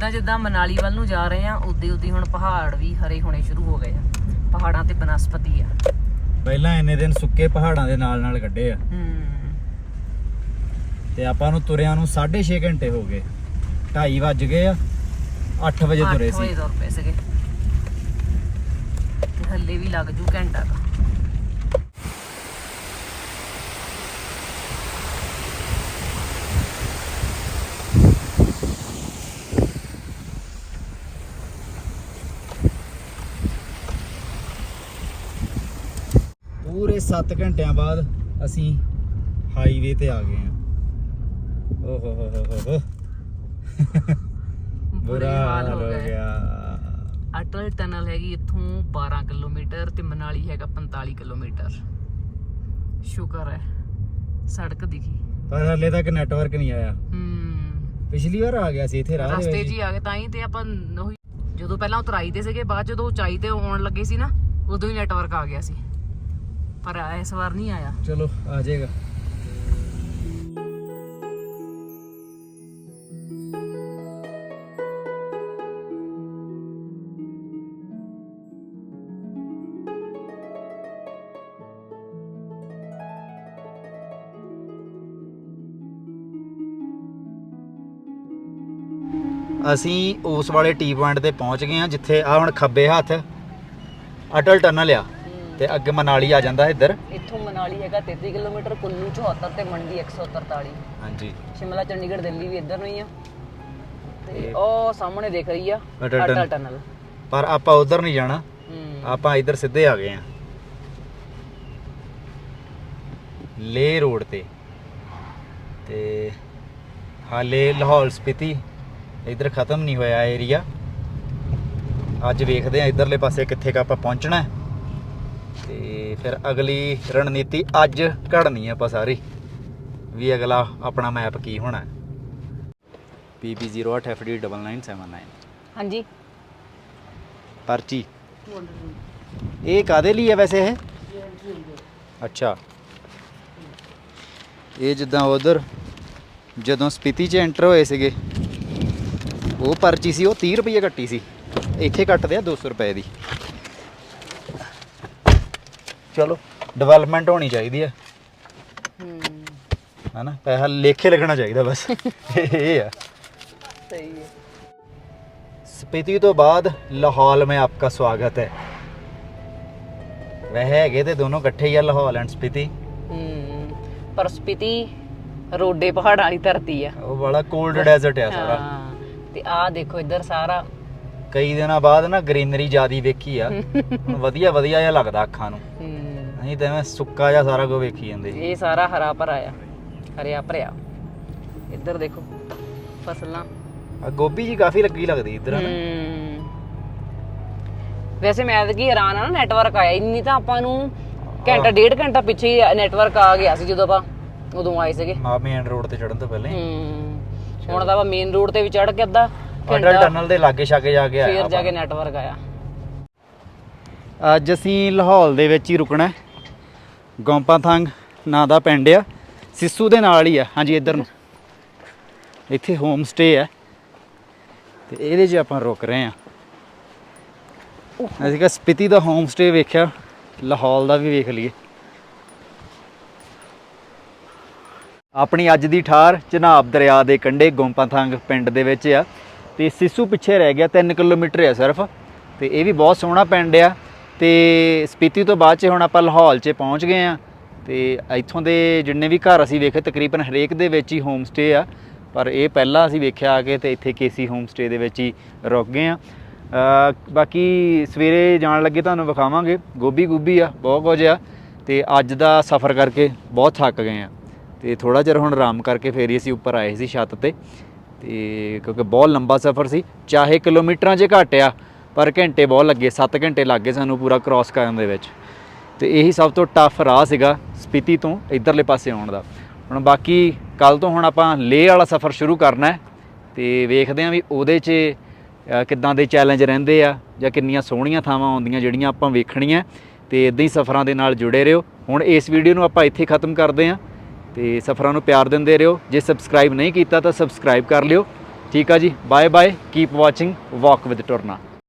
ਜਿੱਦਾਂ ਜਿੱਦਾਂ ਮਨਾਲੀ ਵੱਲ ਨੂੰ ਜਾ ਰਹੇ ਆ ਉਦੇ ਉਦੇ ਹੁਣ ਪਹਾੜ ਵੀ ਹਰੇ ਹੋਣੇ ਸ਼ੁਰੂ ਹੋ ਗਏ ਆ। ਪਹਾੜਾਂ ਤੇ ਬਨਸਪਤੀ ਆ। ਪਹਿਲਾਂ ਇੰਨੇ ਦਿਨ ਸੁੱਕੇ ਪਹਾੜਾਂ ਦੇ ਨਾਲ ਨਾਲ ਕੱਢੇ ਆ। ਹੂੰ। ਤੇ ਆਪਾਂ ਨੂੰ ਤੁਰਿਆਂ ਨੂੰ 6.5 ਘੰਟੇ ਹੋ ਗਏ। 2:30 ਵੱਜ ਗਏ ਆ 8 ਵਜੇ ਤੁਰੇ ਅੱਠ ਵਜੇ ਸੀ। ਤੁਰ ਪਏ ਸੀਗੇ। ਤੇ ਹੱਲੇ ਵੀ ਲੱਗ ਜੂ ਘੰਟਾ ਦਾ ਪੂਰੇ 7 ਘੰਟਿਆਂ ਬਾਅਦ ਅਸੀਂ ਹਾਈਵੇ ਤੇ ਆ ਗਏ ਆ ਓਹ ਹੋ ਹੋ ਹੋ ਹੋ। ਬੁਰਾ ਹਾਲ ਹੋ ਗਿਆ। ਅਟਲ ਟਨਲ ਹੈਗੀ ਇੱਥੋਂ 12 ਕਿਲੋਮੀਟਰ ਤੇ ਮਨਾਲੀ ਹੈਗਾ 45 ਕਿਲੋਮੀਟਰ। ਸ਼ੁਕਰ ਹੈ ਸੜਕ ਦਿਖੀ। ਪਰ ਹਲੇ ਤੱਕ ਨੈਟਵਰਕ ਨਹੀਂ ਆਇਆ। ਹੂੰ। ਪਿਛਲੀ ਵਾਰ ਆ ਗਿਆ ਸੀ ਇੱਥੇ ਰਾਹ ਦੇ ਰਸਤੇ ਹੀ ਆ ਗਏ ਤਾਂ ਹੀ ਤੇ ਆਪਾਂ ਜਦੋਂ ਪਹਿਲਾਂ ਉਤਰਾਈ ਤੇ ਸੀਗੇ ਬਾਅਦ ਜਦੋਂ ਉਚਾਈ ਤੇ ਆਉਣ ਲੱਗੇ ਸੀ ਨਾ ਉਦੋਂ ਹੀ ਨੈਟਵਰਕ ਆ ਗਿਆ ਸੀ। ਪਰ ਇਸ ਵਾਰ ਨਹੀਂ ਆਇਆ। ਚਲੋ, ਆ ਜਾਏਗਾ। ਅਸੀਂ ਉਸ ਵਾਲੇ ਟੀ ਪੁਆਇੰਟ ਤੇ ਪਹੁੰਚ ਗਏ ਹਾਂ, ਜਿੱਥੇ ਆ ਹੁਣ ਖੱਬੇ ਹੱਥ ਅਟਲ ਟਨਲ ਆ। ਤੇ ਅੱਗੇ ਮਨਾਲੀ ਆ ਜਾਂਦਾ ਇੱਧਰ। ਇੱਥੋਂ ਮਨਾਲੀ ਹੈਗਾ 33 ਕਿਲੋਮੀਟਰ ਕੁੱਲੂ 74 ਤੇ ਮੰਡੀ 143 ਹਾਂਜੀ। ਸ਼ਿਮਲਾ ਚੰਡੀਗੜ੍ਹ ਦਿੱਲੀ ਵੀ ਇੱਧਰ ਨੂੰ ਹੀ ਆ। ਤੇ ਉਹ ਸਾਹਮਣੇ ਦਿਖ ਰਹੀ ਆ ਅਟਲ ਅਟਲ ਟਨਲ। ਪਰ ਆਪਾਂ ਉਧਰ ਨਹੀਂ ਜਾਣਾ। ਆਪਾਂ ਇੱਧਰ ਸਿੱਧੇ ਆ ਗਏ ਆ। ਲੇ ਰੋਡ ਤੇ। ਤੇ ਹਾਲੇ ਲਾਹੌਲ ਸਪੀਤੀ ਇੱਧਰ ਖਤਮ ਨਹੀਂ ਹੋਇਆ ਏਰੀਆ ਅੱਜ ਵੇਖਦੇ ਆ ਇਧਰਲੇ ਪਾਸੇ ਕਿੱਥੇ ਕ ਆਪਾਂ ਪਹੁੰਚਣਾ। ਹੈ। ਤੇ ਫਿਰ ਅਗਲੀ ਰਣਨੀਤੀ ਅੱਜ ਘੜਨੀ ਆ ਆਪਾਂ ਸਾਰੀ। ਵੀ ਅਗਲਾ ਆਪਣਾ ਮੈਪ ਕੀ ਹੋਣਾ ਹੈ। PP08FD9979 ਹਾਂਜੀ। ਪਰਚੀ। ਇਹ ਕਾਦੇ ਲਈ ਹੈ ਵੈਸੇ ਇਹ? ਅੱਛਾ। ਇਹ ਜਿੱਦਾਂ ਉਧਰ ਜਦੋਂ ਸਪੀਤੀ 'ਚ ਐਂਟਰ ਹੋਏ ਸੀਗੇ ਉਹ ਪਰਚੀ ਸੀ ਉਹ 30 ਰੁਪਏ ਕੱਟੀ ਸੀ। ਇੱਥੇ ਕੱਟਦੇ ਆ 200 ਰੁਪਏ ਦੀ। ਚਲੋ ਡਿਵੈਲਪਮੈਂਟ ਹੋਣੀ ਚਾਹੀਦੀ ਹੈ ਹੂੰ। ਹਨਾ ਪੈਸਾ ਲੇਖੇ ਲੱਗਣਾ ਚਾਹੀਦਾ ਬਸ। ਇਹ ਆ। ਸਹੀ ਹੈ। ਸਪੀਤੀ ਤੋਂ ਬਾਅਦ ਲਾਹੌਲ ਮੈਂ ਆਪਕਾ ਸਵਾਗਤ ਹੈ। ਵਹ ਹੈਗੇ ਤੇ ਦੋਨੋਂ ਇਕੱਠੇ ਹੀ ਲਾਹੌਲ ਐਂਡ ਸਪੀਤੀ। ਹੂੰ ਪਰ ਸਪੀਤੀ ਰੋਡੇ ਪਹਾੜਾਂ ਵਾਲੀ ਧਰਤੀ ਆ। ਉਹ ਬੜਾ ਕੋਲਡ ਡੈਜ਼ਰਟ ਆ ਸਾਰਾ। ਤੇ ਆ ਦੇਖੋ ਇੱਧਰ ਸਾਰਾ। ਕਈ ਦਿਨਾਂ ਬਾਅਦ ਨਾ ਗ੍ਰੀਨਰੀ ਜਿਆਦੀ ਵੇਖੀ ਆ। ਵਧੀਆ ਵਧੀਆ ਜਿਹਾ ਲੱਗਦਾ ਅੱਖਾਂ ਨੂੰ। ਨਹੀਂ ਤਾਂ ਐਵੇਂ ਸੁੱਕਾ ਜਿਹਾ ਸਾਰਾ ਕੁਝ ਵੇਖੀ ਜਾਂਦੇ ਇਹ ਸਾਰਾ ਹਰਾ ਭਰਾ ਆ ਹਰਿਆ ਭਰਿਆ। ਇੱਧਰ ਦੇਖੋ ਫਸਲਾਂ। ਆ ਗੋਭੀ ਜੀ ਕਾਫੀ ਲੱਗੀ ਲੱਗਦੀ ਇੱਧਰ ਹਨਾ? ਹੂੰ। ਵੈਸੇ ਮੈਂ ਤਾਂ ਕੀ ਹੈਰਾਨ ਆ ਨਾ ਨੈਟਵਰਕ ਆਇਆ। ਨਹੀਂ ਤਾਂ ਆਪਾਂ ਨੂੰ ਘੰਟਾ ਡੇਢ ਘੰਟਾ ਪਿੱਛੇ ਨੈਟਵਰਕ ਆ ਗਿਆ ਸੀ ਜਦੋਂ ਆਪਾਂ ਉਦੋਂ ਆਏ ਸੀਗੇ। ਆ ਮੇਨ ਰੋਡ ਤੇ ਚੜਨ ਤੋਂ ਪਹਿਲਾਂ। ਹੀ। ਹੁਣ ਤਾਂ ਆਪਾਂ ਮੇਨ ਰੋਡ ਤੇ ਵੀ ਚੜ ਕੇ ਅੱਧਾ ਅਟਲ ਘੰਟਾ ਟਨਲ ਦੇ ਲਾਗੇ ਛਾਗੇ ਜਾ ਕੇ ਆਇਆ ਫੇਰ ਜਾ। ਕੇ ਨੈਟਵਰਕ ਆਇਆ। ਅੱਜ ਅਸੀਂ ਲਾਹੌਰ ਦੇ ਵਿੱਚ ਹੀ ਰੁਕਣਾ ਹੈ। ਗੋਂਪਾਥੰਗ ਨਾਂ ਦਾ ਪਿੰਡ ਆ। ਸਿੱਸੂ ਦੇ ਨਾਲ ਹੀ ਆ, ਹਾਂਜੀ, ਇੱਧਰ ਨੂੰ। ਇੱਥੇ ਹੋਮ ਸਟੇ ਆ। ਤੇ ਇਹਦੇ 'ਚ ਆਪਾਂ ਰੁਕ ਰਹੇ ਆ। ਅਸੀਂ ਕਿਹਾ ਸਪਿਤੀ ਦਾ ਹੋਮ ਸਟੇ ਵੇਖਿਆ ਲਾਹੌਰ ਦਾ ਵੀ ਵੇਖ ਲਈਏ। ਆਪਣੀ ਅੱਜ ਦੀ ਠਾਰ, ਚਨਾਬ ਦਰਿਆ ਦੇ ਕੰਢੇ ਗੋਂਪਾਥੰਗ ਪਿੰਡ ਦੇ ਵਿੱਚ ਆ। ਤੇ ਸਿੱਸੂ ਪਿੱਛੇ ਰਹਿ ਗਿਆ 3 ਕਿਲੋਮੀਟਰ ਆ ਸਿਰਫ। ਤੇ ਇਹ ਵੀ ਬਹੁਤ ਸੋਹਣਾ ਪਿੰਡ ਆ। ਤੇ ਸਪੀਤੀ ਤੋਂ ਬਾਅਦ ਚ ਹੁਣ ਆਪਾਂ ਲਾਹੌਰ 'ਚ ਪਹੁੰਚ ਗਏ ਆ ਤੇ ਇੱਥੋਂ ਦੇ ਜਿੰਨੇ ਵੀ ਘਰ ਅਸੀਂ ਵੇਖੇ, ਤਕਰੀਬਨ ਹਰੇਕ ਦੇ ਵਿੱਚ ਹੀ ਹੋਮ ਸਟੇ ਆ। ਪਰ ਇਹ ਪਹਿਲਾਂ ਅਸੀਂ ਵੇਖਿਆ ਆ ਕੇ ਤੇ ਇੱਥੇ ਕੇਸੀ ਹੋਮ ਸਟੇ ਦੇ ਵਿੱਚ ਹੀ ਰੁਕ ਗਏ ਆ ਬਾਕੀ ਸਵੇਰੇ ਜਾਣ ਲੱਗੇ ਤੁਹਾਨੂੰ ਵਿਖਾਵਾਂਗੇ। ਗੋਭੀ ਗੁੱਬੀ ਆ, ਬਹੁਤ ਕੁਝ ਆ ਤੇ ਅੱਜ ਦਾ ਸਫ਼ਰ ਕਰਕੇ ਬਹੁਤ ਥੱਕ ਗਏ ਆ ਤੇ ਥੋੜਾ ਚਿਰ ਹੁਣ ਆਰਾਮ ਕਰਕੇ ਫੇਰ ਹੀ ਅਸੀਂ ਉੱਪਰ ਆਏ ਸੀ ਛੱਤ ਤੇ ਤੇ ਕਿਉਂਕਿ ਬਹੁਤ ਲੰਬਾ ਸਫ਼ਰ ਸੀ। ਚਾਹੇ ਕਿਲੋਮੀਟਰਾਂ 'ਚ ਘੱਟ ਆ ਪਰ ਘੰਟੇ ਬਹੁਤ ਲੱਗੇ 7 ਘੰਟੇ ਲੱਗ ਗਏ ਸਾਨੂੰ ਪੂਰਾ ਕ੍ਰਾਸ ਕਰਨ ਦੇ ਵਿੱਚ। ਤੇ ਇਹੀ ਸਭ ਤੋਂ ਟਫ ਰਾਹ ਸੀਗਾ ਸਪੀਤੀ ਤੋਂ ਇਧਰਲੇ ਪਾਸੇ ਆਉਣ ਦਾ। ਹੁਣ ਬਾਕੀ ਕੱਲ ਤੋਂ ਹੁਣ ਆਪਾਂ ਲੇਹ ਵਾਲਾ ਸਫ਼ਰ ਸ਼ੁਰੂ ਕਰਨਾ ਹੈ ਤੇ ਵੇਖਦੇ ਆਂ ਵੀ ਉਹਦੇ 'ਚ ਕਿੱਦਾਂ ਦੇ ਚੈਲੰਜ ਰਹਿੰਦੇ ਆ ਜਾਂ ਕਿੰਨੀਆਂ ਸੋਹਣੀਆਂ ਥਾਵਾਂ ਆਉਂਦੀਆਂ ਜਿਹੜੀਆਂ ਆਪਾਂ ਵੇਖਣੀਆਂ ਤੇ ਇਦਾਂ ਹੀ ਸਫ਼ਰਾਂ ਦੇ ਨਾਲ ਜੁੜੇ ਰਹੋ। ਹੁਣ ਇਸ ਵੀਡੀਓ ਨੂੰ ਆਪਾਂ ਇੱਥੇ ਖਤਮ ਕਰਦੇ ਆਂ ਤੇ ਸਫ਼ਰਾਂ ਨੂੰ ਪਿਆਰ ਦਿੰਦੇ ਰਹੋ। ਜੇ ਸਬਸਕ੍ਰਾਈਬ ਨਹੀਂ ਕੀਤਾ ਤਾਂ ਸਬਸਕ੍ਰਾਈਬ ਕਰ ਲਿਓ। ਠੀਕ ਆ ਜੀ। Bye bye keep watching walk with ਟੁਰਨਾ